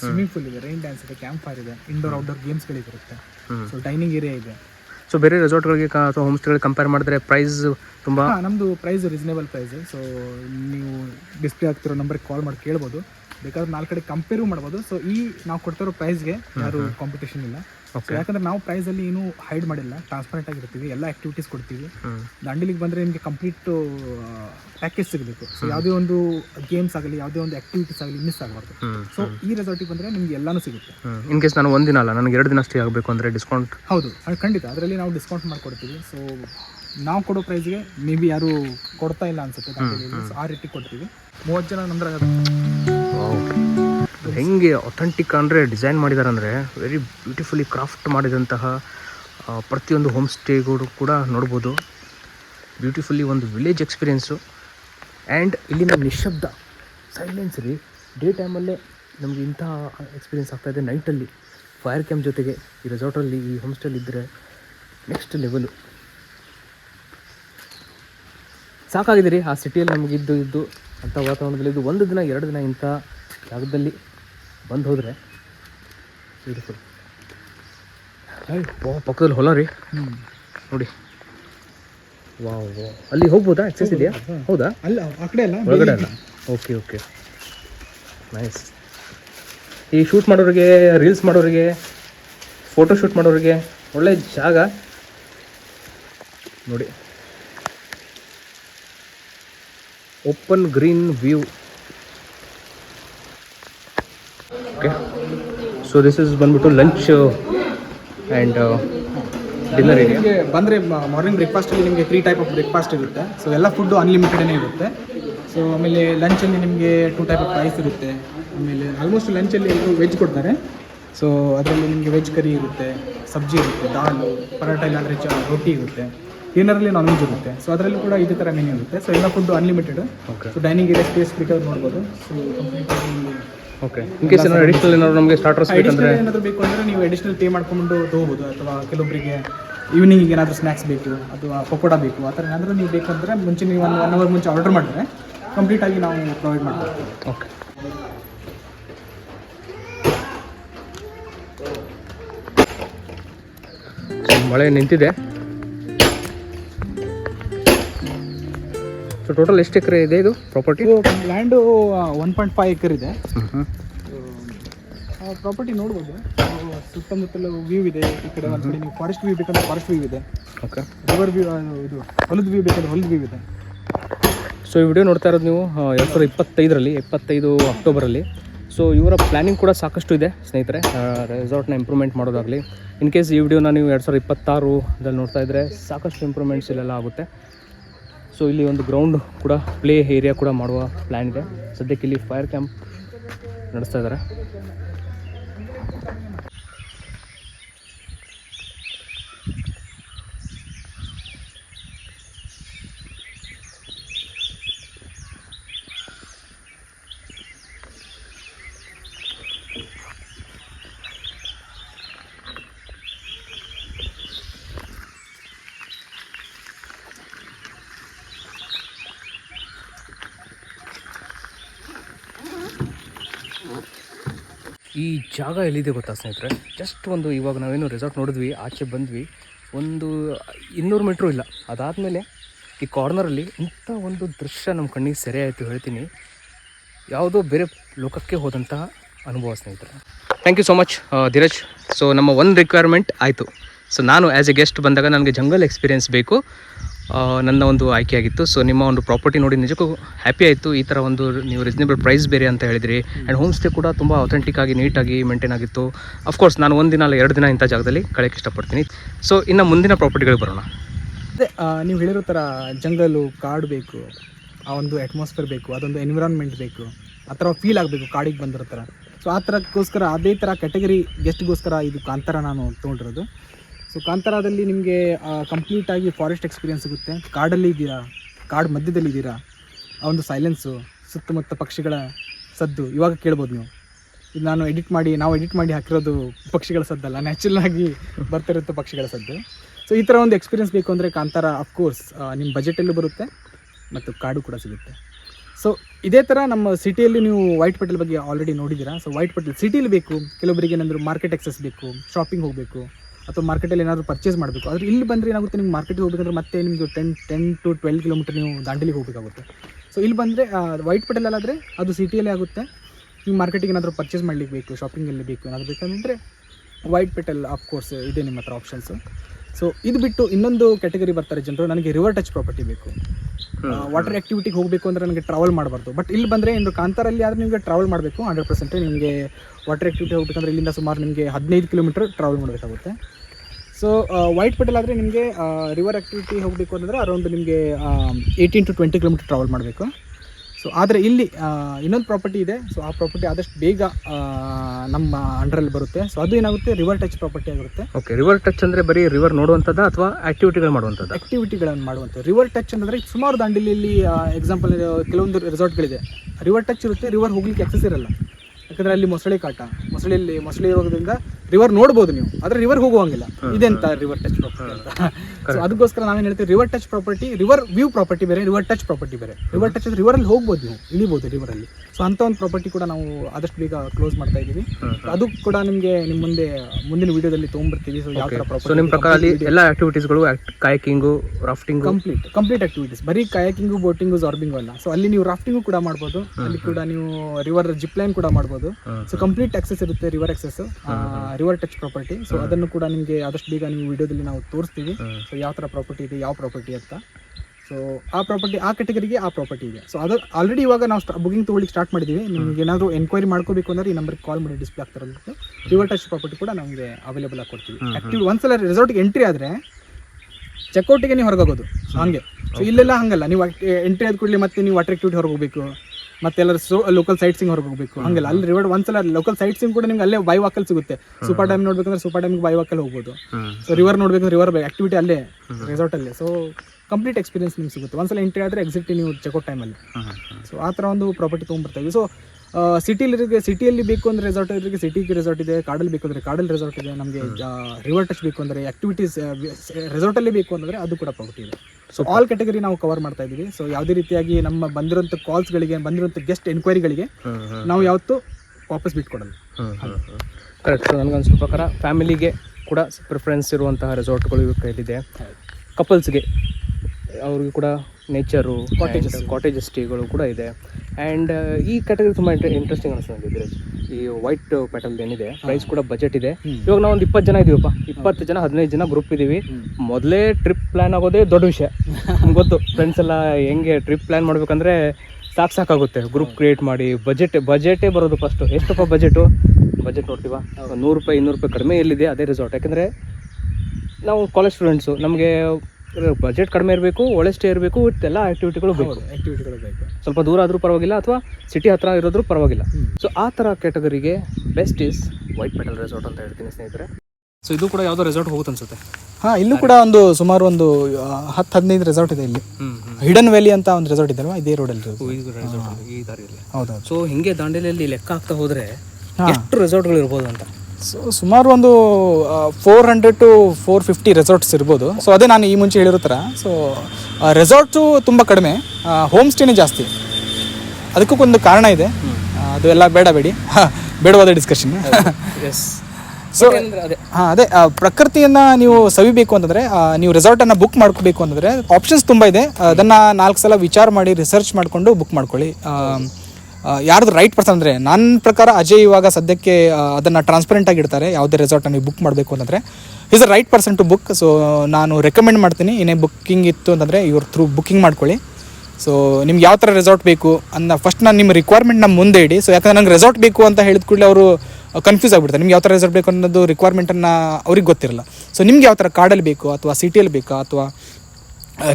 S2: ಸ್ವಿಮ್ಮಿಂಗ್ ಪೂಲ್ ಇದೆ ರೈನ್ ಡ್ಯಾನ್ಸ್ ಇದೆ ಕ್ಯಾಂಪ್ ಫೈರ್ ಇದೆ ಇಂಡೋರ್ ಔಟ್ಡೋರ್ ಗೇಮ್ಸ್ಗಳಿರುತ್ತೆ
S1: ಗಳಿರುತ್ತೆ
S2: ಸೊ ಡೈನಿಂಗ್ ಏರಿಯಾ ಇದೆ.
S1: ಸೊ ಬೇರೆ ರೆಸಾರ್ಟ್ಗಳಿಗೆ ಅಥವಾ ಹೋಮ್ ಸ್ಟೇಗಳಿಗೆ ಕಂಪೇರ್ ಮಾಡಿದ್ರೆ ಪ್ರೈಸ್ ತುಂಬ
S2: ನಮ್ಮದು ಪ್ರೈಸ್ ರೀಸನೇಬಲ್ ಪ್ರೈಸ್ ಸೊ ನೀವು ಡಿಸ್ಪ್ಲೇ ಆಗ್ತಿರೋ ನಂಬರ್ಗೆ ಕಾಲ್ ಮಾಡಿ ಕೇಳ್ಬೋದು. ಬೇಕಾದ್ರೆ ನಾಲ್ಕು ಕಡೆ ಕಂಪೇರು ಮಾಡ್ಬೋದು. ಸೊ ಈ ನಾವು ಕೊಡ್ತಿರೋ ಪ್ರೈಸ್ಗೆ ಯಾರು ಕಾಂಪಿಟೇಷನ್ ಇಲ್ಲ. ಯಾಕಂದ್ರೆ ನಾವು ಪ್ರೈಸ್ ಅಲ್ಲಿ ಏನು ಹೈಡ್ ಮಾಡಿಲ್ಲ. ಟ್ರಾನ್ಸ್ಪರೆಂಟ್ ಆಗಿರ್ತೀವಿ ಎಲ್ಲ ಆಕ್ಟಿವಿಟೀಸ್ ಕೊಡ್ತೀವಿ. ದಂಡಿಲಿಗೆ ಬಂದ್ರೆ ನಿಮಗೆ ಕಂಪ್ಲೀಟ್ ಪ್ಯಾಕೇಜ್ ಸಿಗಬೇಕು. ಸೊ ಯಾವುದೇ ಒಂದು ಗೇಮ್ಸ್ ಆಗಲಿ ಯಾವುದೇ ಒಂದು ಆಕ್ಟಿವಿಟೀಸ್ ಆಗಲಿ ಮಿಸ್ ಆಗಬಾರ್ದು. ಸೊ ಈ ರೆಸಾರ್ಟಿಗೆ ಬಂದ್ರೆ ನಿಮ್ಗೆ ಎಲ್ಲಾನು ಸಿಗುತ್ತೆ.
S1: ಇನ್ ಕೇಸ್ ನಾನು ಒಂದಿನ ಅಲ್ಲ ನನಗೆ ಎರಡು ದಿನ ಸ್ಟೇ ಆಗಬೇಕು ಅಂದ್ರೆ ಡಿಸ್ಕೌಂಟ್
S2: ಹೌದು. ಖಂಡಿತ. ಅದರಲ್ಲಿ ನಾವು ಡಿಸ್ಕೌಂಟ್ ಮಾಡ್ಕೊಡ್ತೀವಿ. ಸೊ ನಾವು ಕೊಡೋ ಪ್ರೈಸ್ಗೆ ಮೇ ಬಿ ಯಾರು ಕೊಡ್ತಾ ಇಲ್ಲ ಅನ್ಸುತ್ತೆ ಆ ರೀತಿ ಕೊಡ್ತೀವಿ. ಮೂವತ್ತು ಜನ ನಂತರ
S1: ಹೆಂಗೆ ಅಥೆಂಟಿಕ್ ಅಂದರೆ ಡಿಸೈನ್ ಮಾಡಿದ್ದಾರೆ ಅಂದರೆ ವೆರಿ ಬ್ಯೂಟಿಫುಲಿ ಕ್ರಾಫ್ಟ್ ಮಾಡಿದಂತಹ ಪ್ರತಿಯೊಂದು ಹೋಮ್ ಸ್ಟೇಗಳು ಕೂಡ ನೋಡ್ಬೋದು. ಬ್ಯೂಟಿಫುಲ್ಲಿ ಒಂದು ವಿಲೇಜ್ ಎಕ್ಸ್ಪೀರಿಯೆನ್ಸು ಆ್ಯಂಡ್ ಇಲ್ಲಿನ ನಿಶಬ್ದ ಸೈಲೆನ್ಸ್ ರೀ. ಡೇ ಟೈಮಲ್ಲೇ ನಮಗೆ ಇಂಥ ಎಕ್ಸ್ಪೀರಿಯೆನ್ಸ್ ಆಗ್ತಾಯಿದೆ ನೈಟಲ್ಲಿ ಫೈರ್ ಕ್ಯಾಂಪ್ ಜೊತೆಗೆ ಈ ರೆಸಾರ್ಟಲ್ಲಿ ಈ ಹೋಮ್ ಸ್ಟೇಲಿ ಇದ್ದರೆ ನೆಕ್ಸ್ಟ್ ಲೆವೆಲು ಸಾಕಾಗಿದೆ ರೀ, ಆ ಸಿಟಿಯಲ್ಲಿ ನಮಗಿದ್ದು ಇದ್ದು. ಅಂಥ ವಾತಾವರಣದಲ್ಲಿ ಇದು ಒಂದು ದಿನ ಎರಡು ದಿನ ಇಂಥ ಜಾಗದಲ್ಲಿ ಬಂದು ಹೋದರೆ ಬ್ಯೂಟಿಫುಲ್ ಪಕ್ಕದಲ್ಲಿ ಹೊಲ ರೀ. ನೋಡಿ. ವಾವ್ ಅಲ್ಲಿ ಹೋಗ್ಬೋದಾ? ಎಕ್ಸಸ್ ಇದೆಯಾ? ಹೌದಾ?
S2: ಅಲ್ಲ ಆ ಕಡೆ ಅಲ್ಲ
S1: ಒಳಗಡೆ ಅಲ್ಲ? ಓಕೆ ಓಕೆ ನೈಸ್ ಈ ಶೂಟ್ ಮಾಡೋರಿಗೆ ರೀಲ್ಸ್ ಮಾಡೋರಿಗೆ ಫೋಟೋ ಶೂಟ್ ಮಾಡೋರಿಗೆ ಒಳ್ಳೆ ಜಾಗ. ನೋಡಿ. Open green view. Okay so this is ಬಂದ್ಬಿಟ್ಟು ಲಂಚ್ ಆ್ಯಂಡ್ ಡಿನ್ನರ್ ಇದೆ
S2: ನಿಮಗೆ ಬಂದರೆ ಮಾರ್ನಿಂಗ್ ಬ್ರೇಕ್ಫಾಸ್ಟಲ್ಲಿ ನಿಮಗೆ ತ್ರೀ ಟೈಪ್ ಆಫ್ ಬ್ರೇಕ್ಫಾಸ್ಟ್ ಇರುತ್ತೆ. ಸೊ ಎಲ್ಲ ಫುಡ್ಡು ಅನ್ಲಿಮಿಟೆಡೇ ಇರುತ್ತೆ. ಸೊ ಆಮೇಲೆ ಲಂಚಲ್ಲಿ ನಿಮಗೆ ಟೂ ಟೈಪ್ ಆಫ್ ರೈಸ್ ಇರುತ್ತೆ. ಆಮೇಲೆ ಆಲ್ಮೋಸ್ಟ್ ಲಂಚಲ್ಲಿ ಎಲ್ಲರೂ ವೆಜ್ ಕೊಡ್ತಾರೆ. ಸೊ ಅದರಲ್ಲಿ ನಿಮಗೆ ವೆಜ್ ಕರಿ ಇರುತ್ತೆ, ಸಬ್ಜಿ ಇರುತ್ತೆ, ದಾಲು ಪರೋಟ ಇಲ್ಲಾಂದರೆ ಚ ರೊಟ್ಟಿ ಇರುತ್ತೆ. ಡಿನ್ನರಲ್ಲಿ ನಾನ್ ವೆಜ್ ಇರುತ್ತೆ. ಸೊ ಅದರಲ್ಲಿ ಕೂಡ ಇದೇ ಥರ ಮೆನ್ಯೂ ಇರುತ್ತೆ. ಸೊ ಎಲ್ಲ food unlimited
S1: okay
S2: so dining area space ಬೇಕಾದ್ರೆ ನೋಡ್ಬೋದು. ಸೊ
S1: ಓಕೆ ಇನ್ ಕೇಸ್ ಏನಾದ್ರು ಅಡಿಷನಲ್ ಏನಾದ್ರು ನಮಗೆ ಸ್ಟಾರ್ಟರ್ಸ್ ಬೇಕಂದ್ರೆ
S2: ಏನಾದರೂ ಬೇಕು ಅಂದರೆ ನೀವು ಅಡಿಷನಲ್ ಪೇ ಮಾಡ್ಕೊಂಡು ತಗೋಬಹುದು ಅಥವಾ ಕೆಲವೊಬ್ಬರಿಗೆ ಈವ್ನಿಂಗ್ ಏನಾದರೂ ಸ್ನ್ಯಾಕ್ಸ್ ಬೇಕು ಅಥವಾ ಪಕೋಡ ಬೇಕು ಆ ಥರ ಏನಾದರೂ ನೀವು ಬೇಕಂದರೆ ಮುಂಚೆ ನೀವು ಒಂದು ಒನ್ ಅವರ್ ಮುಂಚೆ ಆರ್ಡರ್ ಮಾಡಿದ್ರೆ ಕಂಪ್ಲೀಟಾಗಿ ನಾವು ಪ್ರೊವೈಡ್ ಮಾಡ್ತೀವಿ
S1: ಓಕೆ ಮಳೆ ನಿಂತಿದೆ. ಸೊ ಟೋಟಲ್ ಎಷ್ಟು ಎಕರೆ ಇದೆ ಇದು property
S2: land one point five acre ಇದೆ. ಪ್ರಾಪರ್ಟಿ ನೋಡ್ಬೋದು. ಸುತ್ತಮುತ್ತಲೂ ವ್ಯೂ ಇದೆ. ಈ ಕಡೆ ಒಂದು ಕಡೆ ನೀವು ಫಾರೆಸ್ಟ್ ವ್ಯೂ ಬೇಕಂದ್ರೆ ಫಾರೆಸ್ಟ್ ವ್ಯೂ ಇದೆ.
S1: ಓಕೆ
S2: ರಿವರ್ ವ್ಯೂ ಇದು ಹೊಲದ ವ್ಯೂ ಬೇಕಂದ್ರೆ ಹೊಲದ ವ್ಯೂ ಇದೆ.
S1: ಸೊ ಈ ವಿಡಿಯೋ ನೋಡ್ತಾ ಇರೋದು ನೀವು ಎರಡು ಸಾವಿರದ ಇಪ್ಪತ್ತೈದರಲ್ಲಿ ಇಪ್ಪತ್ತೈದು ಅಕ್ಟೋಬರಲ್ಲಿ ಸೊ ಇವರ ಪ್ಲ್ಯಾನಿಂಗ್ ಕೂಡ ಸಾಕಷ್ಟು ಇದೆ ಸ್ನೇಹಿತರೆ. ರೆಸಾರ್ಟ್ನ ಇಂಪ್ರೂವ್ಮೆಂಟ್ ಮಾಡೋದಾಗಲಿ. ಇನ್ ಕೇಸ್ ಈ ವಿಡಿಯೋನ ನೀವು ಎರಡು ಸಾವಿರದ ಇಪ್ಪತ್ತಾರದಲ್ಲಿ ನೋಡ್ತಾ ಇದ್ದರೆ ಸಾಕಷ್ಟು ಇಂಪ್ರೂವ್ಮೆಂಟ್ಸ್ ಇಲ್ಲೆಲ್ಲ ಆಗುತ್ತೆ. ಸೊ ಇಲ್ಲಿ ಒಂದು ಗ್ರೌಂಡ್ ಕೂಡ ಪ್ಲೇ ಏರಿಯಾ ಕೂಡ ಮಾಡುವ ಪ್ಲ್ಯಾನ್ ಇದೆ. ಸದ್ಯಕ್ಕೆ ಇಲ್ಲಿ ಫೈರ್ ಕ್ಯಾಂಪ್ ನಡೆಸ್ತಾ ಇದ್ದಾರೆ. ಈ ಜಾಗ ಎಲ್ಲಿದೆ ಗೊತ್ತಾ ಸ್ನೇಹಿತರೆ? ಜಸ್ಟ್ ಒಂದು ಇವಾಗ ನಾವೇನು ರೆಸಾರ್ಟ್ ನೋಡಿದ್ವಿ, ಆಚೆ ಬಂದ್ವಿ. ಒಂದು ಇನ್ನೂರು ಮೀಟ್ರೂ ಇಲ್ಲ. ಅದಾದಮೇಲೆ ಈ ಕಾರ್ನರಲ್ಲಿ ಇಂಥ ಒಂದು ದೃಶ್ಯ ನಮ್ಮ ಕಣ್ಣಿಗೆ ಸೆರೆ ಆಯಿತು ಹೇಳ್ತೀನಿ. ಯಾವುದೋ ಬೇರೆ ಲೋಕಕ್ಕೆ ಹೋದಂತಹ ಅನುಭವ ಸ್ನೇಹಿತರೆ. Thank you so much Dheeraj. So ನಮ್ಮ ಒಂದು ರಿಕ್ವೈರ್ಮೆಂಟ್ ಆಯಿತು. ಸೊ ನಾನು ಆ್ಯಸ್ ಎ ಗೆಸ್ಟ್ ಬಂದಾಗ ನನಗೆ ಜಂಗಲ್ ಎಕ್ಸ್ಪೀರಿಯೆನ್ಸ್ ಬೇಕು. ನನ್ನ ಒಂದು ಆಯ್ಕೆಯಾಗಿತ್ತು. ಸೊ ನಿಮ್ಮ ಒಂದು ಪ್ರಾಪರ್ಟಿ ನೋಡಿ ನಿಜಕ್ಕೂ ಹ್ಯಾಪಿ ಆಯಿತು. ಈ ಥರ ಒಂದು ನೀವು ರೀಸನೇಬಲ್ ಪ್ರೈಸ್ ಬೇರೆ ಅಂತ ಹೇಳಿದ್ರಿ. ಆ್ಯಂಡ್ ಹೋಮ್ ಸ್ಟೇ ಕೂಡ ತುಂಬ ಅಥೆಂಟಿಕ್ ಆಗಿ ನೀಟಾಗಿ ಮೇಂಟೈನ್ ಆಗಿತ್ತು. ಅಫ್ಕೋರ್ಸ್ ನಾನು ಒಂದು ಅಲ್ಲ, ಎರಡು ದಿನ ಇಂಥ ಜಾಗದಲ್ಲಿ ಕಳೆಯೋಕ್ಕೆ ಇಷ್ಟಪಡ್ತೀನಿ. ಸೊ ಇನ್ನು ಮುಂದಿನ ಪ್ರಾಪರ್ಟಿಗಳಿಗೆ ಬರೋಣ.
S2: ಅದೇ ನೀವು ಹೇಳಿರೋ ಥರ ಜಂಗಲು, ಕಾಡು ಬೇಕು. ಆ ಒಂದು ಅಟ್ಮಾಸ್ಫಿಯರ್ ಬೇಕು. ಅದೊಂದು ಎನ್ವಿರಾನ್ಮೆಂಟ್ ಬೇಕು. ಆ ಥರ ಫೀಲ್ ಆಗಬೇಕು, ಕಾಡಿಗೆ ಬಂದಿರೋ ಥರ ಸೊ ಆ ಥರಕ್ಕೋಸ್ಕರ ಅದೇ ಥರ ಕ್ಯಾಟಗರಿ ಗೆಸ್ಟ್ಗೋಸ್ಕರ ಇದು ಕಾಂತಾರ ನಾನು ತೊಗೊಂಡಿರೋದು. ಸೊ ಕಾಂತಾರದಲ್ಲಿ ನಿಮಗೆ ಕಂಪ್ಲೀಟಾಗಿ ಫಾರೆಸ್ಟ್ ಎಕ್ಸ್ಪೀರಿಯನ್ಸ್ ಸಿಗುತ್ತೆ. ಕಾಡಲ್ಲಿ ಇದ್ದೀರಾ ಕಾಡು ಮಧ್ಯದಲ್ಲಿ ಇದ್ದೀರಾ ಆ ಒಂದು ಸೈಲೆನ್ಸು ಸುತ್ತಮುತ್ತ ಪಕ್ಷಿಗಳ ಸದ್ದು, ಇವಾಗ ಕೇಳ್ಬೋದು ನೀವು. ಇದು ನಾನು ಎಡಿಟ್ ಮಾಡಿ, ನಾವು ಎಡಿಟ್ ಮಾಡಿ ಹಾಕಿರೋದು ಪಕ್ಷಿಗಳ ಸದ್ದಲ್ಲ ನ್ಯಾಚುರಲ್ ಆಗಿ ಬರ್ತಿರುತ್ತೆ ಪಕ್ಷಿಗಳ ಸದ್ದು. ಸೊ ಈ ಥರ ಒಂದು ಎಕ್ಸ್ಪೀರಿಯನ್ಸ್ ಬೇಕು ಅಂದರೆ ಕಾಂತಾರ ಅಫ್ಕೋರ್ಸ್ ನಿಮ್ಮ ಬಜೆಟಲ್ಲೂ ಬರುತ್ತೆ ಮತ್ತು ಕಾಡು ಕೂಡ ಸಿಗುತ್ತೆ. ಸೊ ಇದೇ ಥರ ನಮ್ಮ ಸಿಟಿಯಲ್ಲಿ ನೀವು ವೈಟ್ ಪಟೇಲ್ ಬಗ್ಗೆ ಆಲ್ರೆಡಿ ನೋಡಿದ್ದೀರಾ? ಸೊ ವೈಟ್ ಪಟೇಲ್ ಸಿಟಿಲಿ ಬೇಕು. ಕೆಲವೊಬ್ಬರಿಗೆ ಏನಂದ್ರು ಮಾರ್ಕೆಟ್ ಎಕ್ಸಸ್ ಬೇಕು ಶಾಪಿಂಗ್ ಹೋಗಬೇಕು. ಅಥವಾ ಮಾರ್ಕೆಟಲ್ಲಿ ಏನಾದರೂ ಪರ್ಚೇಸ್ ಮಾಡಬೇಕು. ಆದರೆ ಇಲ್ಲಿ ಬಂದರೆ ಏನಾಗುತ್ತೆ ನಿಮ್ಗೆ ಮಾರ್ಕೆಟಿಗೆ ಹೋಗಬೇಕಂದ್ರೆ ಮತ್ತೆ ನಿಮಗೆ ten ten to twelve kilometre ನೀವು ದಾಂಡೇಲಿಗೆ ಹೋಗಬೇಕಾಗುತ್ತೆ. ಸೊ ಇಲ್ಲಿ ಬಂದರೆ ವೈಟ್ ಪಟೇಲಲ್ಲಾದರೆ ಅದು ಸಿಟಿಯಲ್ಲೇ ಆಗುತ್ತೆ. ನೀವು ಮಾರ್ಕೆಟಿಗೆ ಏನಾದರೂ ಪರ್ಚೇಸ್ ಮಾಡಲಿಕ್ಕೆ ಬೇಕು ಶಾಪಿಂಗಲ್ಲಿ ಬೇಕು ಏನಾದರೂ ಬೇಕಂದರೆ ವೈಟ್ ಪೆಟಲ್ ಕೋರ್ಸ್ ಇದೆ ನಿಮ್ಮ ಹತ್ರ ಆಪ್ಷನ್ಸು ಸೊ ಇದು ಬಿಟ್ಟು ಇನ್ನೊಂದು ಕ್ಯಾಟಗರಿ ಬರ್ತಾರೆ ಜನರು ನನಗೆ ರಿವರ್ ಟಚ್ ಪ್ರಾಪರ್ಟಿ ಬೇಕು. ವಾಟರ್ ಆ್ಯಕ್ಟಿವಿಟಿಗೆ ಹೋಗಬೇಕು ಅಂದರೆ ನನಗೆ ಟ್ರಾವೆಲ್ ಮಾಡಬಾರ್ದು. ಬಟ್ ಇಲ್ಲಿ ಬಂದರೆ ಇನ್ನು ಕಾಂತಾರಲ್ಲಿ ಆದರೆ ನಿಮಗೆ ಟ್ರಾವೆಲ್ ಮಾಡಬೇಕು ಹಂಡ್ರೆಡ್ ಪರ್ಸೆಂಟ್ ನಿಮಗೆ ವಾಟರ್ ಆ್ಯಕ್ಟಿವಿಟಿ ಹೋಗಬೇಕಂದ್ರೆ ಇಲ್ಲಿಂದ ಸುಮಾರು ನಿಮಗೆ ಹದಿನೈದು ಕಿಲೋಮೀಟರ್ ಟ್ರಾವೆಲ್ ಮಾಡಬೇಕಾಗುತ್ತೆ. ಸೊ ವೈಟ್ ಪೆಟಲ್ ಆದರೆ ನಿಮಗೆ ರಿವರ್ ಆ್ಯಕ್ಟಿವಿಟಿ ಹೋಗಬೇಕು ಅಂದರೆ ಅರೌಂಡ್ ನಿಮಗೆ eighteen to twenty kilometre travel ಮಾಡಬೇಕು. ಸೊ ಆದರೆ ಇಲ್ಲಿ ಇನ್ನೊಂದು ಪ್ರಾಪರ್ಟಿ ಇದೆ. ಸೊ ಆ ಪ್ರಾಪರ್ಟಿ ಆದಷ್ಟು ಬೇಗ ನಮ್ಮ ಅಂಡ್ರಲ್ಲಿ ಬರುತ್ತೆ. ಸೊ ಅದು ಏನಾಗುತ್ತೆ? ರಿವರ್ ಟಚ್ ಪ್ರಾಪರ್ಟಿ ಆಗಿರುತ್ತೆ.
S1: ಓಕೆ ರಿವರ್ ಟಚ್ ಅಂದರೆ ಬರೀ ರಿವರ್ ನೋಡುವಂಥದ್ದು ಅಥವಾ ಆ್ಯಕ್ಟಿವಿಟಿಗಳು ಮಾಡುವಂಥದ್ದು?
S2: ಆ್ಯಕ್ಟಿವಿಟಿಗಳನ್ನು ಮಾಡುವಂಥದ್ದು. ರಿವರ್ ಟಚ್ ಅಂದರೆ ಸುಮಾರು ದಾಂಡಿಲಿ ಎಕ್ಸಾಂಪಲ್ ಕೆಲವೊಂದು ರೆಸಾರ್ಟ್ಗಳಿದೆ ರಿವರ್ ಟಚ್ ಇರುತ್ತೆ ರಿವರ್ ಹೋಗ್ಲಿಕ್ಕೆ ಎಕ್ಸಸ್ ಇರಲ್ಲ. ಯಾಕಂದರೆ ಅಲ್ಲಿ ಮೊಸಳೆ ಕಾಟ. ಮೊಸಳೆಯಲ್ಲಿ ಮೊಸಳೆ ಇರೋದ್ರಿಂದ ರಿವರ್ ನೋಡ್ಬೋದು ನೀವು ಆದರೆ ರಿವರ್ ಹೋಗುವಂಗಿಲ್ಲ. ಇದೆಂತ ರಿವರ್ ಟಚ್ ಪ್ರಾಪರ್ಟಿ ಅಂತ? ಸೊ ಅದಕ್ಕೋಸ್ಕರ ನಾವೇನು ಹೇಳ್ತೀವಿ river touch property river view property ಬೇರೆ ರಿವರ್ ಟಚ್ ಪ್ರಾಪರ್ಟಿ ಬೇರೆ. ರಿವರ್ ಟಚ್ ರಿವರ್ ಅಲ್ಲಿ ಹೋಗ್ಬೋದು ನೀವು ಇಳಿಬೋದು ರಿವರಲ್ಲಿ ಸೊ ಅಂತ ಒಂದು ಪ್ರಾಪರ್ಟಿ ಕೂಡ ನಾವು ಆದಷ್ಟು ಬೇಗ ಕ್ಲೋಸ್ ಮಾಡ್ತಾ ಇದೀವಿ ಅದು ಕೂಡ ನಿಮಗೆ ನಿಮ್ಮ ಮುಂದೆ ಮುಂದಿನ ವಿಡಿಯೋದಲ್ಲಿ ತೊಗೊಂಡ್ಬರ್ತೀವಿ. ಸೊ ಯಾವ ಪ್ರಾಪರ್ಟಿ
S1: ಸೊ ನಿಮ್ಮ ಪ್ರಕಾರ ಅಲ್ಲಿ ಎಲ್ಲ ಆ್ಯಕ್ಟಿವಿಟೀಸ್ಗಳು kayaking rafting
S2: complete complete activities ಬರೀ ಕಾಯಕಿಂಗು ಬೋಟಿಂಗು ಜಾರ್ಬಿಂಗು ಅಲ್ಲ. ಸೊ ಅಲ್ಲಿ ನೀವು ರಾಫ್ಟಿಂಗು ಕೂಡ ಮಾಡ್ಬೋದು. ಅಲ್ಲಿ ಕೂಡ ನೀವು ರಿವರ್ ಜಿಪ್ ಲೈನ್ ಕೂಡ ಮಾಡ್ಬೋದು. ಸೊ ಕಂಪ್ಲೀಟ್ ಆಕ್ಸೆಸ್ ಇರುತ್ತೆ river access river touch property so ಅದನ್ನು ಕೂಡ ನಿಮಗೆ ಆದಷ್ಟು ಬೇಗ ನೀವು ವಿಡಿಯೋದಲ್ಲಿ ನಾವು ತೋರಿಸ್ತೀವಿ. ಸೊ ಯಾವ ಥರ ಪ್ರಾಪರ್ಟಿ ಇದೆ ಯಾವ ಪ್ರಾಪರ್ಟಿ ಅಂತ. ಸೊ ಆ ಪ್ರಾಪರ್ಟಿ ಆ ಕ್ಯಾಟಗರಿಗೆ ಆ ಪ್ರಾಪರ್ಟಿ ಇದೆ. ಸೊ ಅದು ಆಲ್ರೆಡಿ ಇವಾಗ ನಾವು ಬುಕಿಂಗ್ ತೊಗೊಳ್ಳಿಕ್ಕೆ ಸ್ಟಾರ್ಟ್ ಮಾಡಿದ್ದೀವಿ ನಿಮ್ಗೆ ಏನಾದರೂ ಎನ್ಕ್ವೈರಿ ಮಾಡ್ಕೋಬೇಕು ಅಂದ್ರೆ ಈ ನಂಬರ್ಗೆ ಕಾಲ್ ಮಾಡಿ ಡಿಸ್ಪ್ಲೇ ಆಗ್ತಾರಂತೆ ರಿವರ್ ಟಚ್ ಪ್ರಾಪರ್ಟಿ ಕೂಡ ನಮಗೆ ಅವೈಲೇಬಲ್ ಆಗಿ ಕೊಡ್ತೀವಿ. ಆಕ್ಟಿವ್ ಒಂದ್ಸಲ ರೆಸಾರ್ಟ್ಗೆ ಎಂಟ್ರಿ ಆದರೆ ಚೆಕ್ಔಟಿಗೆ ನೀವು ಹೊರಗೋಗೋದು. ಹಂಗೆ. ಸೊ ಇಲ್ಲೆಲ್ಲ ಹಂಗಲ್ಲ. ನೀವು ಎಂಟ್ರಿ ಆದ ಕೂಡಲೇ ಮತ್ತೆ ನೀವು ವಾಟರ್ ಆಕ್ಟಿವಿಟಿ ಹೊರಗೆ ಹೋಗಬೇಕು ಮತ್ತೆ ಎಲ್ಲರೂ ಸೊ ಲೋಕಲ್ ಸೈಟ್ ಸಿಂಗ್ ಹೊರಗೆ ಹೋಗಬೇಕು ಹಂಗಲ್ಲ. ಅಲ್ಲಿ ರಿವರ್ಡ್ ಒಂದ್ಸಲ ಲೋಕಲ್ ಸೈಟ್ ಸಿಂಗ್ ಕೂಡ ನಿಮ್ಗೆ ಅಲ್ಲೇ ಬೈ ವಾಕಲ್ ಸಿಗುತ್ತೆ. ಸೂಪರ್ ಡ್ಯಾಮ್ ನೋಡ್ಬೇಕಂದ್ರೆ ಸೂಪರ್ ಡ್ಯಾಮ್ಗೆ ಬೈ ವಾಕಲ್ ಹೋಗ್ಬೋದು. ಸೊ ರಿವರ್ ನೋಡ್ಬೇಕಂದ್ರೆ ರಿವರ್ ಆಕ್ಟಿವಿಟಿ ಅಲ್ಲೇ ರೆಸಾರ್ಟ್ ಅಲ್ಲೇ. ಸೊ ಕಂಪ್ಲೀಟ್ ಎಕ್ಸ್ಪೀರಿಯನ್ಸ್ ನಿಮ್ಗೆ ಸಿಗುತ್ತೆ. ಒಂದ್ಸಲ ಎಂಟ್ರಿ ಆದರೆ ಎಕ್ಸಿಟ್ ನೀವು ಚೆಕ್ಔಟ್ ಟೈಮಲ್ಲಿ ಸೊ ಆ ಥರ ಒಂದು ಪ್ರಾಪರ್ಟಿ ತೊಗೊಂಡ್ಬರ್ತೀವಿ. ಸೊ ಸಿಟಿಲಿರಿಗೆ ಸಿಟಿಯಲ್ಲಿ ಬೇಕು ಅಂದರೆ ರೆಸಾರ್ಟ್ ಇರೋದಕ್ಕೆ ಸಿಟಿಗೆ ರೆಸಾರ್ಟ್ ಇದೆ ಕಾಡಲ್ಲಿ ಬೇಕು ಅಂದರೆ ಕಾಡಲ್ಲಿ ರೆಸಾರ್ಟ್ ಇದೆ ನಮಗೆ ರಿವರ್ ಟಚ್ ಬೇಕು ಅಂದರೆ ಆಕ್ಟಿವಿಟೀಸ್ ರೆಸಾರ್ಟಲ್ಲಿ ಬೇಕು ಅಂದರೆ ಅದು ಕೂಡ ಪ್ರಾಪರ್ಟಿ ಇದೆ. ಸೊ ಆಲ್ ಕ್ಯಾಟಗರಿ ನಾವು ಕವರ್ ಮಾಡ್ತಾ ಇದ್ದೀವಿ. ಸೊ ಯಾವುದೇ ರೀತಿಯಾಗಿ ನಮ್ಮ ಬಂದಿರೋಂಥ ಕಾಲ್ಸ್ಗಳಿಗೆ ಬಂದಿರೋಂಥ ಗೆಸ್ಟ್ ಎನ್ಕ್ವೈರಿಗಳಿಗೆ ನಾವು ಯಾವತ್ತು ವಾಪಸ್ ಬಿಟ್ಕೊಡಲ್ಲ
S1: ಕರೆಕ್ಟ್ ನನಗನ್ಸೋ ಪ್ರಕಾರ ಫ್ಯಾಮಿಲಿಗೆ ಕೂಡ ಪ್ರಿಫರೆನ್ಸ್ ಇರುವಂತಹ ರೆಸಾರ್ಟ್ಗಳು ಇವ್ರ ಕೈಲಿದೆ. ಕಪಲ್ಸ್ಗೆ ಅವ್ರಿಗೆ ಕೂಡ ನೇಚರು ಕಾಟೇಜಸ್ ಕಾಟೇಜ್ ಸ್ಟೇಗಳು ಕೂಡ ಇದೆ. ಆ್ಯಂಡ್ ಈ ಕ್ಯಾಟಗರಿ ತುಂಬ ಇಂಟ್ರೆಸ್ಟಿಂಗ್ ಅನಿಸ್ತು ನನಗೆ ಈ ವೈಟ್ ಪ್ಯಾಟಲ್ ಏನಿದೆ ಪ್ರೈಸ್ ಕೂಡ ಬಜೆಟ್ ಇದೆ. ಇವಾಗ ನಾವು ಒಂದು ಇಪ್ಪತ್ತು ಜನ ಇದೀವಪ್ಪ. ಇಪ್ಪತ್ತು ಜನ ಹದಿನೈದು ಜನ ಗ್ರೂಪ್ ಇದ್ದೀವಿ ಮೊದಲೇ ಟ್ರಿಪ್ ಪ್ಲ್ಯಾನ್ ಆಗೋದೇ ದೊಡ್ಡ ವಿಷಯ. ನಿಮ್ಗೆ ಗೊತ್ತು ಫ್ರೆಂಡ್ಸ್ ಎಲ್ಲ ಹೆಂಗೆ ಟ್ರಿಪ್ ಪ್ಲ್ಯಾನ್ ಮಾಡಬೇಕಂದ್ರೆ ಸಾಕು ಸಾಕಾಗುತ್ತೆ. ಗ್ರೂಪ್ ಕ್ರಿಯೇಟ್ ಮಾಡಿ ಬಜೆಟ್ ಬಜೆಟೇ ಬರೋದು ಫಸ್ಟು ಎಷ್ಟಪ್ಪ ಬಜೆಟು ಬಜೆಟ್ ನೋಡ್ತೀವ? ನೂರು ರೂಪಾಯಿ ಇನ್ನೂರು ರೂಪಾಯಿ ಕಡಿಮೆ ಎಲ್ಲಿದೆ? ಅದೇ ರೆಸಾರ್ಟ್ ಯಾಕೆಂದರೆ ನಾವು ಕಾಲೇಜ್ ಸ್ಟೂಡೆಂಟ್ಸು ನಮಗೆ ಬಜೆಟ್ ಕಡಿಮೆ ಇರಬೇಕು ಒಳ್ಳೆ ಸ್ಟೇ ಇರಬೇಕು ಎಲ್ಲ ಆಕ್ಟಿವಿಟಿಗಳು ಬೇಕು.
S2: ಆಕ್ಟಿವಿಟಿಗಳು ಬೇಕು.
S1: ಸ್ವಲ್ಪ ದೂರ ಆದರೂ ಪರವಾಗಿಲ್ಲ ಅಥವಾ ಸಿಟಿ ಹತ್ರ ಇರೋದ್ರೂ ಪರವಾಗಿಲ್ಲ. ಸೊ ಆ ಥರ ಕ್ಯಾಟಗರಿಗೆ best is White Metal resort ಅಂತ ಹೇಳ್ತೀನಿ ಸ್ನೇಹಿತರೆ. ಸೊ ಇದು ಕೂಡ ಯಾವುದೋ ರೆಸಾರ್ಟ್ ಹೋಗುತ್ತೆ ಅನ್ಸುತ್ತೆ?
S2: ಹಾಂ ಇಲ್ಲೂ ಕೂಡ ಒಂದು ಸುಮಾರು ಒಂದು ಹತ್ತು ಹದಿನೈದು ರೆಸಾರ್ಟ್ ಇದೆ ಇಲ್ಲಿ. ಹಿಡನ್ ವ್ಯಾಲಿ ಅಂತ ಒಂದು ರೆಸಾರ್ಟ್ ಇದೆ ಅಲ್ವಾ?
S1: ಇದೇ ರೋಡಲ್ಲಿ ಈ ದಾರಿಯಲ್ಲಿ.
S2: ಹೌದೌದು.
S1: ಸೊ ಹಿಂಗೆ ದಾಂಡೇಲಿಯಲ್ಲಿ ಲೆಕ್ಕ ಆಗ್ತಾ ಹೋದರೆ ಎಷ್ಟು ರೆಸಾರ್ಟ್ಗಳು ಇರ್ಬೋದು ಅಂತ?
S2: ಸೊ ಸುಮಾರು ಒಂದು four hundred to four fifty resorts ಇರ್ಬೋದು. ಸೊ ಅದೇ ನಾನು ಈ ಮುಂಚೆ ಹೇಳಿರೋ ಥರ. ಸೊ ರೆಸಾರ್ಟ್ಸು ತುಂಬ ಕಡಿಮೆ. ಹೋಮ್ ಸ್ಟೇನೇ ಜಾಸ್ತಿ. ಅದಕ್ಕೂ ಒಂದು ಕಾರಣ ಇದೆ. ಅದು ಎಲ್ಲ ಬೇಡ ಬೇಡಿ. ಬೇಡವಾದ ಡಿಸ್ಕಷನ್
S1: ಎಸ್
S2: ಸೊ
S1: ಅದೇ.
S2: ಹಾಂ ಅದೇ ಪ್ರಕೃತಿಯನ್ನು ನೀವು ಸವಿಬೇಕು ಅಂತಂದರೆ ನೀವು ರೆಸಾರ್ಟನ್ನು ಬುಕ್ ಮಾಡ್ಕೋಬೇಕು ಅಂತಂದರೆ ಆಪ್ಷನ್ಸ್ ತುಂಬ ಇದೆ. ಅದನ್ನು ನಾಲ್ಕು ಸಲ ವಿಚಾರ ಮಾಡಿ ರಿಸರ್ಚ್ ಮಾಡಿಕೊಂಡು ಬುಕ್ ಮಾಡ್ಕೊಳ್ಳಿ. ಯಾರ್ದು ರೈಟ್ ಪರ್ಸನ್ ಅಂದರೆ ನನ್ನ ಪ್ರಕಾರ ಅಜಯ್ ಇವಾಗ ಸದ್ಯಕ್ಕೆ ಅದನ್ನು ಟ್ರಾನ್ಸ್ಪರೆಂಟ್ ಆಗಿ ಇಡ್ತಾರೆ, ಯಾವುದೇ ರೆಸಾರ್ಟನ್ನು ನೀವು ಬುಕ್ ಮಾಡಬೇಕು ಅಂತಂದರೆ. Is a right person to book so ನಾನು ರೆಕಮೆಂಡ್ ಮಾಡ್ತೀನಿ. ಇನ್ನೇ ಬುಕ್ಕಿಂಗ್ ಇತ್ತು ಅಂತಂದರೆ ಇವ್ರ ಥ್ರೂ ಬುಕ್ಕಿಂಗ್ ಮಾಡ್ಕೊಳ್ಳಿ. ಸೊ ನಿಮ್ಗೆ ಯಾವ ಥರ ರೆಸಾರ್ಟ್ ಬೇಕು ಅನ್ನ ಫಸ್ಟ್ ನಾನು ನಿಮ್ಮ ರಿಕ್ವೈರ್ಮೆಂಟ್ ನಮ್ಮ ಮುಂದೆ ಇಡಿ. ಸೊ ಯಾಕಂದ್ರೆ ನಂಗೆ ರೆಸಾರ್ಟ್ ಬೇಕು ಅಂತ ಹೇಳಿದ ಕೂಡಲೇ ಅವರು ಕನ್ಫ್ಯೂಸ್ ಆಗಿಬಿಡ್ತಾರೆ. ನಿಮ್ಗೆ ಯಾವ ಥರ ರೆಸಾರ್ಟ್ ಬೇಕು ಅನ್ನೋದು ರಿಕ್ವೈರ್ಮೆಂಟನ್ನು ಅವ್ರಿಗೆ ಗೊತ್ತಿರಲ್ಲ. ಸೊ ನಿಮ್ಗೆ ಯಾವ ಥರ ಕಾಡಲ್ಲಿ ಬೇಕು, ಅಥವಾ ಸಿಟಿಯಲ್ಲಿ ಬೇಕಾ, ಅಥವಾ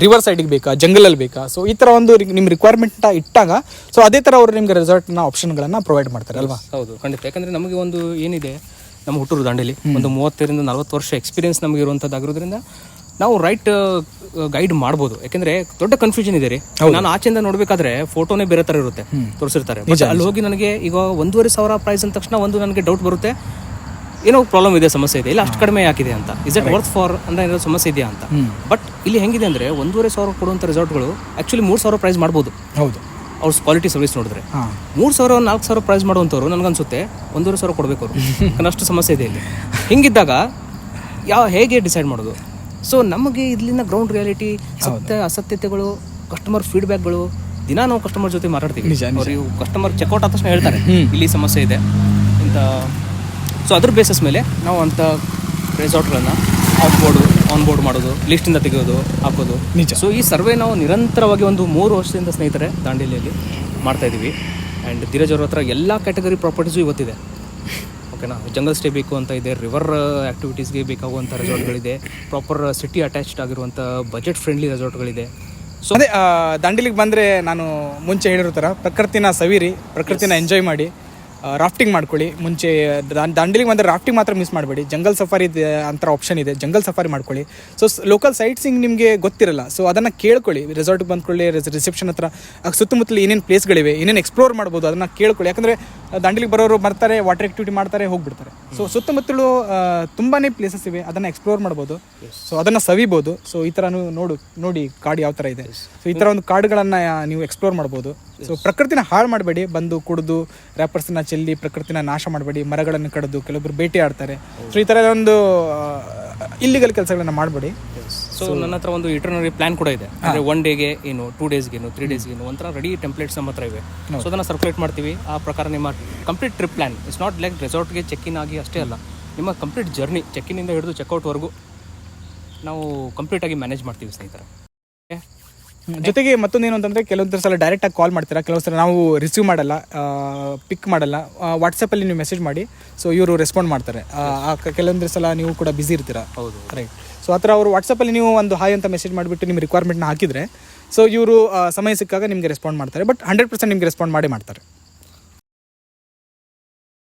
S2: ರಿವರ್ ಸೈಡಿಗೆ ಬೇಕಾ ಜಂಗಲಲ್ಲಿ ಬೇಕಾ? ಸೊ ಈ ಥರ ಒಂದು ನಿಮ್ಮ ರಿಕ್ವೈರ್ಮೆಂಟ್ನ ಇಟ್ಟಾಗ ಸೊ ಅದೇ ಥರ ಅವರು ನಿಮ್ಗೆ ರೆಸಾರ್ಟ್ನ ಆಪ್ಷನ್ಗಳನ್ನು ಪ್ರೊವೈಡ್ ಮಾಡ್ತಾರೆ ಅಲ್ವಾ?
S1: ಹೌದು ಖಂಡಿತ. ಯಾಕಂದರೆ ನಮಗೆ ಒಂದು ಏನಿದೆ ನಮ್ಮ ಹುಟ್ಟೂರು ದಾಂಡೇಲಿ ಒಂದು ಮೂವತ್ತರಿಂದ ನಲವತ್ತು ವರ್ಷ ಎಕ್ಸ್ಪೀರಿಯನ್ಸ್ ನಮಗೆ ಇರುವಂಥದ್ದಾಗಿರೋದ್ರಿಂದ ನಾವು ರೈಟ್ ಗೈಡ್ ಮಾಡ್ಬೋದು. ಯಾಕಂದ್ರೆ ದೊಡ್ಡ ಕನ್ಫ್ಯೂಷನ್ ಇದೆ ರೀ. ನಾನು ಆಚೆಯಿಂದ ನೋಡ್ಬೇಕಾದ್ರೆ ಫೋಟೋನೇ ಬೇರೆ ತರ ಇರುತ್ತೆ ತೋರಿಸಿರ್ತಾರೆ. ಅಲ್ಲಿ ಹೋಗಿ ನನಗೆ ಈಗ ಒಂದೂವರೆ ಸಾವಿರ ಪ್ರೈಸ್ ಅಂದ ತಕ್ಷಣ ಒಂದು ನನಗೆ ಡೌಟ್ ಬರುತ್ತೆ. ಏನೋ ಪ್ರಾಬ್ಲಮ್ ಇದೆ ಸಮಸ್ಯೆ ಇದೆ. ಇಲ್ಲ ಅಷ್ಟು ಕಡಿಮೆ ಯಾಕಿದೆ ಅಂತ. ಇಸ್ ಇಟ್ ವರ್ತ್ ಫಾರ್ ಅಂದ್ರೆ ಏನೋ ಸಮಸ್ಯೆ ಇದೆಯಾ ಅಂತ. ಬಟ್ ಇಲ್ಲಿ ಹೆಂಗಿದೆ ಅಂದ್ರೆ ಒಂದೂವರೆ ಸಾವಿರ ಕೊಡುವಂಥ ರಿಸಾರ್ಟ್ಗಳು ಆಕ್ಚುಲಿ ಮೂರು ಸಾವಿರ ಪ್ರೈಸ್ ಮಾಡ್ಬೋದು.
S2: ಹೌದು.
S1: ಅವ್ರ ಕ್ವಾಲಿಟಿ ಸರ್ವಿಸ್ ನೋಡಿದ್ರೆ. ಮೂರು ಸಾವಿರ ನಾಲ್ಕು ಸಾವಿರ ಪ್ರೈಸ್ ಮಾಡುವಂಥವ್ರು ನನಗನ್ಸುತ್ತೆ ಒಂದೂವರೆ ಸಾವಿರ ಕೊಡಬೇಕು ಅವರು ಅಷ್ಟು ಸಮಸ್ಯೆ ಇದೆ ಇಲ್ಲಿ. ಹಿಂಗಿದ್ದಾಗ ಯಾವ ಹೇಗೆ ಡಿಸೈಡ್ ಮಾಡೋದು? ಸೊ ನಮಗೆ ಇಲ್ಲಿನ ಗ್ರೌಂಡ್ ರಿಯಾಲಿಟಿ ಸತ್ಯ ಅಸತ್ಯತೆಗಳು ಕಸ್ಟಮರ್ ಫೀಡ್ಬ್ಯಾಕ್ಗಳು ದಿನ ನಾವು ಕಸ್ಟಮರ್ ಜೊತೆ ಮಾತಾಡ್ತೀವಿ. ಕಸ್ಟಮರ್ ಚೆಕ್ಔಟ್ ಆದ ತಕ್ಷಣ ಹೇಳ್ತಾರೆ. ಇಲ್ಲಿ ಸಮಸ್ಯೆ ಇದೆ. ಇಂಥ ಸೊ ಅದ್ರ ಬೇಸಸ್ ಮೇಲೆ ನಾವು ಅಂಥ ರೆಸಾರ್ಟ್ಗಳನ್ನು ಆಫ್ ಬೋರ್ಡು ಆನ್ ಬೋರ್ಡ್ ಮಾಡೋದು ಲಿಸ್ಟಿಂದ ತೆಗೆಯೋದು ಹಾಕೋದು.
S2: ನಿಜ.
S1: ಸೊ ಈ ಸರ್ವೆ ನಾವು ನಿರಂತರವಾಗಿ ಒಂದು ಮೂರು ವರ್ಷದಿಂದ ಸ್ನೇಹಿತರೆ ದಾಂಡೇಲಿಯಲ್ಲಿ ಮಾಡ್ತಾ ಇದ್ದೀವಿ ಆ್ಯಂಡ್ ಧೀರಜ್ ಅವ್ರ ಹತ್ರ ಎಲ್ಲ ಕ್ಯಾಟಗರಿ ಪ್ರಾಪರ್ಟೀಸು ಇವತ್ತಿದೆ. ಓಕೆನಾ ಜಂಗಲ್ ಸ್ಟೇ ಬೇಕು ಅಂತ ಇದೆ ರಿವರ್ ಆ್ಯಕ್ಟಿವಿಟೀಸ್ಗೆ ಬೇಕಾಗುವಂಥ ರೆಸಾರ್ಟ್ಗಳಿದೆ ಪ್ರಾಪರ್ ಸಿಟಿ ಅಟ್ಯಾಚ್ಡ್ ಆಗಿರುವಂಥ ಬಜೆಟ್ ಫ್ರೆಂಡ್ಲಿ ರೆಸಾರ್ಟ್ಗಳಿದೆ
S2: ಸೊ ಅದೇ ದಾಂಡೇಲಿಗೆ ಬಂದರೆ ನಾನು ಮುಂಚೆ ಹೇಳಿರೋ ಥರ ಪ್ರಕೃತಿನ ಸವಿರಿ ಪ್ರಕೃತಿನ ಎಂಜಾಯ್ ಮಾಡಿ. ರಾಫ್ಟಿಂಗ್ ಮಾಡ್ಕೊಳ್ಳಿ. ಮುಂಚೆ ದಾಂಡಿಲಿಗೆ ದಾಂಡೇಲಿಗೆ ಬಂದರೆ ರಾಫ್ಟಿಂಗ್ ಮಾತ್ರ ಮಿಸ್ ಮಾಡಬೇಡಿ. ಜಂಗಲ್ ಸಫಾರಿ ಅಂತ ಆಪ್ಷನ್ ಇದೆ. ಜಂಗಲ್ ಸಫಾರಿ ಮಾಡ್ಕೊಳ್ಳಿ. ಸೊ ಲೋಕಲ್ ಸೈಟ್ ಸಿಂಗ್ ನಿಮಗೆ ಗೊತ್ತಿರಲ್ಲ. ಸೊ ಅದನ್ನು ಕೇಳ್ಕೊಳ್ಳಿ. ರೆಸಾರ್ಟ್ಗೆ ಬಂದ್ಕೊಳ್ಳಿ. ರಿಸೆಪ್ಷನ್ ಹತ್ರ ಸುತ್ತಮುತ್ತಲು ಏನೇನು ಪ್ಲೇಸ್ಗಳಿವೆ ಏನೇನು ಎಕ್ಸ್ಪ್ಲೋರ್ ಮಾಡ್ಬೋದು ಅದನ್ನು ಕೇಳ್ಕೊಳ್ಳಿ. ಯಾಕಂದರೆ ದಾಂಡೇಲಿಗೆ ಬರೋರು ಬರ್ತಾರೆ ವಾಟರ್ ಆ್ಯಕ್ಟಿವಿಟಿ ಮಾಡ್ತಾರೆ ಹೋಗ್ಬಿಡ್ತಾರೆ. ಸೊ ಸುತ್ತಮುತ್ತಲು ತುಂಬಾ ಪ್ಲೇಸಸ್ ಇವೆ. ಅದನ್ನು ಎಕ್ಸ್ಪ್ಲೋರ್ ಮಾಡ್ಬೋದು. ಸೊ ಅದನ್ನು ಸವಿಬೋದು. ಸೊ ಈ ಥರ ನೋಡು ನೋಡಿ ಕಾಡು ಯಾವ ಥರ ಇದೆ. ಸೊ ಈ ಥರ ಒಂದು ಕಾಡುಗಳನ್ನು ನೀವು ಎಕ್ಸ್ಪ್ಲೋರ್ ಮಾಡ್ಬೋದು. ಸೊ ಪ್ರಕೃತಿನ ಹಾಳು ಮಾಡಬೇಡಿ ಬಂದು ಕುಡಿದು ರ್ಯಾಪರ್ಸ್ನ ಚೆಲ್ಲಿ ಪ್ರಕೃತಿನ ನಾಶ ಮಾಡಬೇಡಿ ಮರಗಳನ್ನು ಕಡಿದು ಕೆಲವೊಬ್ರು ಭೇಟಿ ಆಡ್ತಾರೆ. ಸೊ ಈ ಥರ ಒಂದು ಇಲ್ಲಿಗಲ್ ಕೆಲಸಗಳನ್ನ ಮಾಡಬೇಡಿ.
S1: ಸೊ ನನ್ನ ಹತ್ರ ಒಂದು ಇಟರ್ನರಿ ಪ್ಲಾನ್ ಕೂಡ ಇದೆ. ಅಂದರೆ ಒನ್ ಡೇಗೆ ಏನು ಟೂ ಡೇಸ್ಗೇನು ತ್ರೀ ಡೇಸ್ಗೇನು ಒಂಥರ ರೆಡಿ ಟೆಂಪ್ಲೇಟ್ಸ್ ನಮ್ಮ ಹತ್ರ ಇವೆ. ಸೊ ಅದನ್ನು ಸರ್ಕ್ಯುಲೇಟ್ ಮಾಡ್ತೀವಿ. ಆ ಪ್ರಕಾರ ನಿಮ್ಮ complete trip plan it's not like ರೆಸಾರ್ಟ್ಗೆ ಚೆಕ್ ಇನ್ ಆಗಿ ಅಷ್ಟೇ ಅಲ್ಲ. ನಿಮ್ಮ ಕಂಪ್ಲೀಟ್ ಜರ್ನಿ ಚೆಕ್ ಇನ್ನಿಂದ ಹಿಡಿದು ಚೆಕ್ಔಟ್ವರೆಗೂ ನಾವು ಕಂಪ್ಲೀಟಾಗಿ ಮ್ಯಾನೇಜ್ ಮಾಡ್ತೀವಿ ಸ್ನೇಹಿತರೆ?
S2: ಜೊತೆಗೆ ಮತ್ತೊಂದೇನು ಅಂತಂದರೆ ಕೆಲವೊಂದು ಸಲ ಡೈರೆಕ್ಟಾಗಿ ಕಾಲ್ ಮಾಡ್ತೀರಾ ಕೆಲವೊಂದು ಸಲ ನಾವು ರಿಸೀವ್ ಮಾಡಲ್ಲ ಪಿಕ್ ಮಾಡಲ್ಲ ವಾಟ್ಸಪ್ಪಲ್ಲಿ ನೀವು ಮೆಸೇಜ್ ಮಾಡಿ ಸೊ ಇವರು ರೆಸ್ಪಾಂಡ್ ಮಾಡ್ತಾರೆ. ಕೆಲವೊಂದು ಸಲ ನೀವು ಕೂಡ ಬ್ಯುಸಿ ಇರ್ತೀರಾ?
S1: ಹೌದು
S2: ರೈಟ್ ಸೊ ಆ ಥರ ಅವರು ವಾಟ್ಸಪ್ಪಲ್ಲಿ ನೀವು ಒಂದು ಹಾಯ್ ಅಂತ ಮೆಸೇಜ್ ಮಾಡಿಬಿಟ್ಟು ನಿಮ್ಮ ರಿಕ್ವೈರ್ಮೆಂಟ್ನ ಹಾಕಿದರೆ ಸೊ ಇವರು ಸಮಯ ಸಿಕ್ಕಾಗ ನಿಮಗೆ ರೆಸ್ಪಾಂಡ್ ಮಾಡ್ತಾರೆ ಬಟ್ ಹಂಡ್ರೆಡ್ ಪರ್ಸೆಂಟ್ ನಿಮಗೆ ರೆಸ್ಪಾಂಡ್ ಮಾಡಿ ಮಾಡ್ತಾರೆ.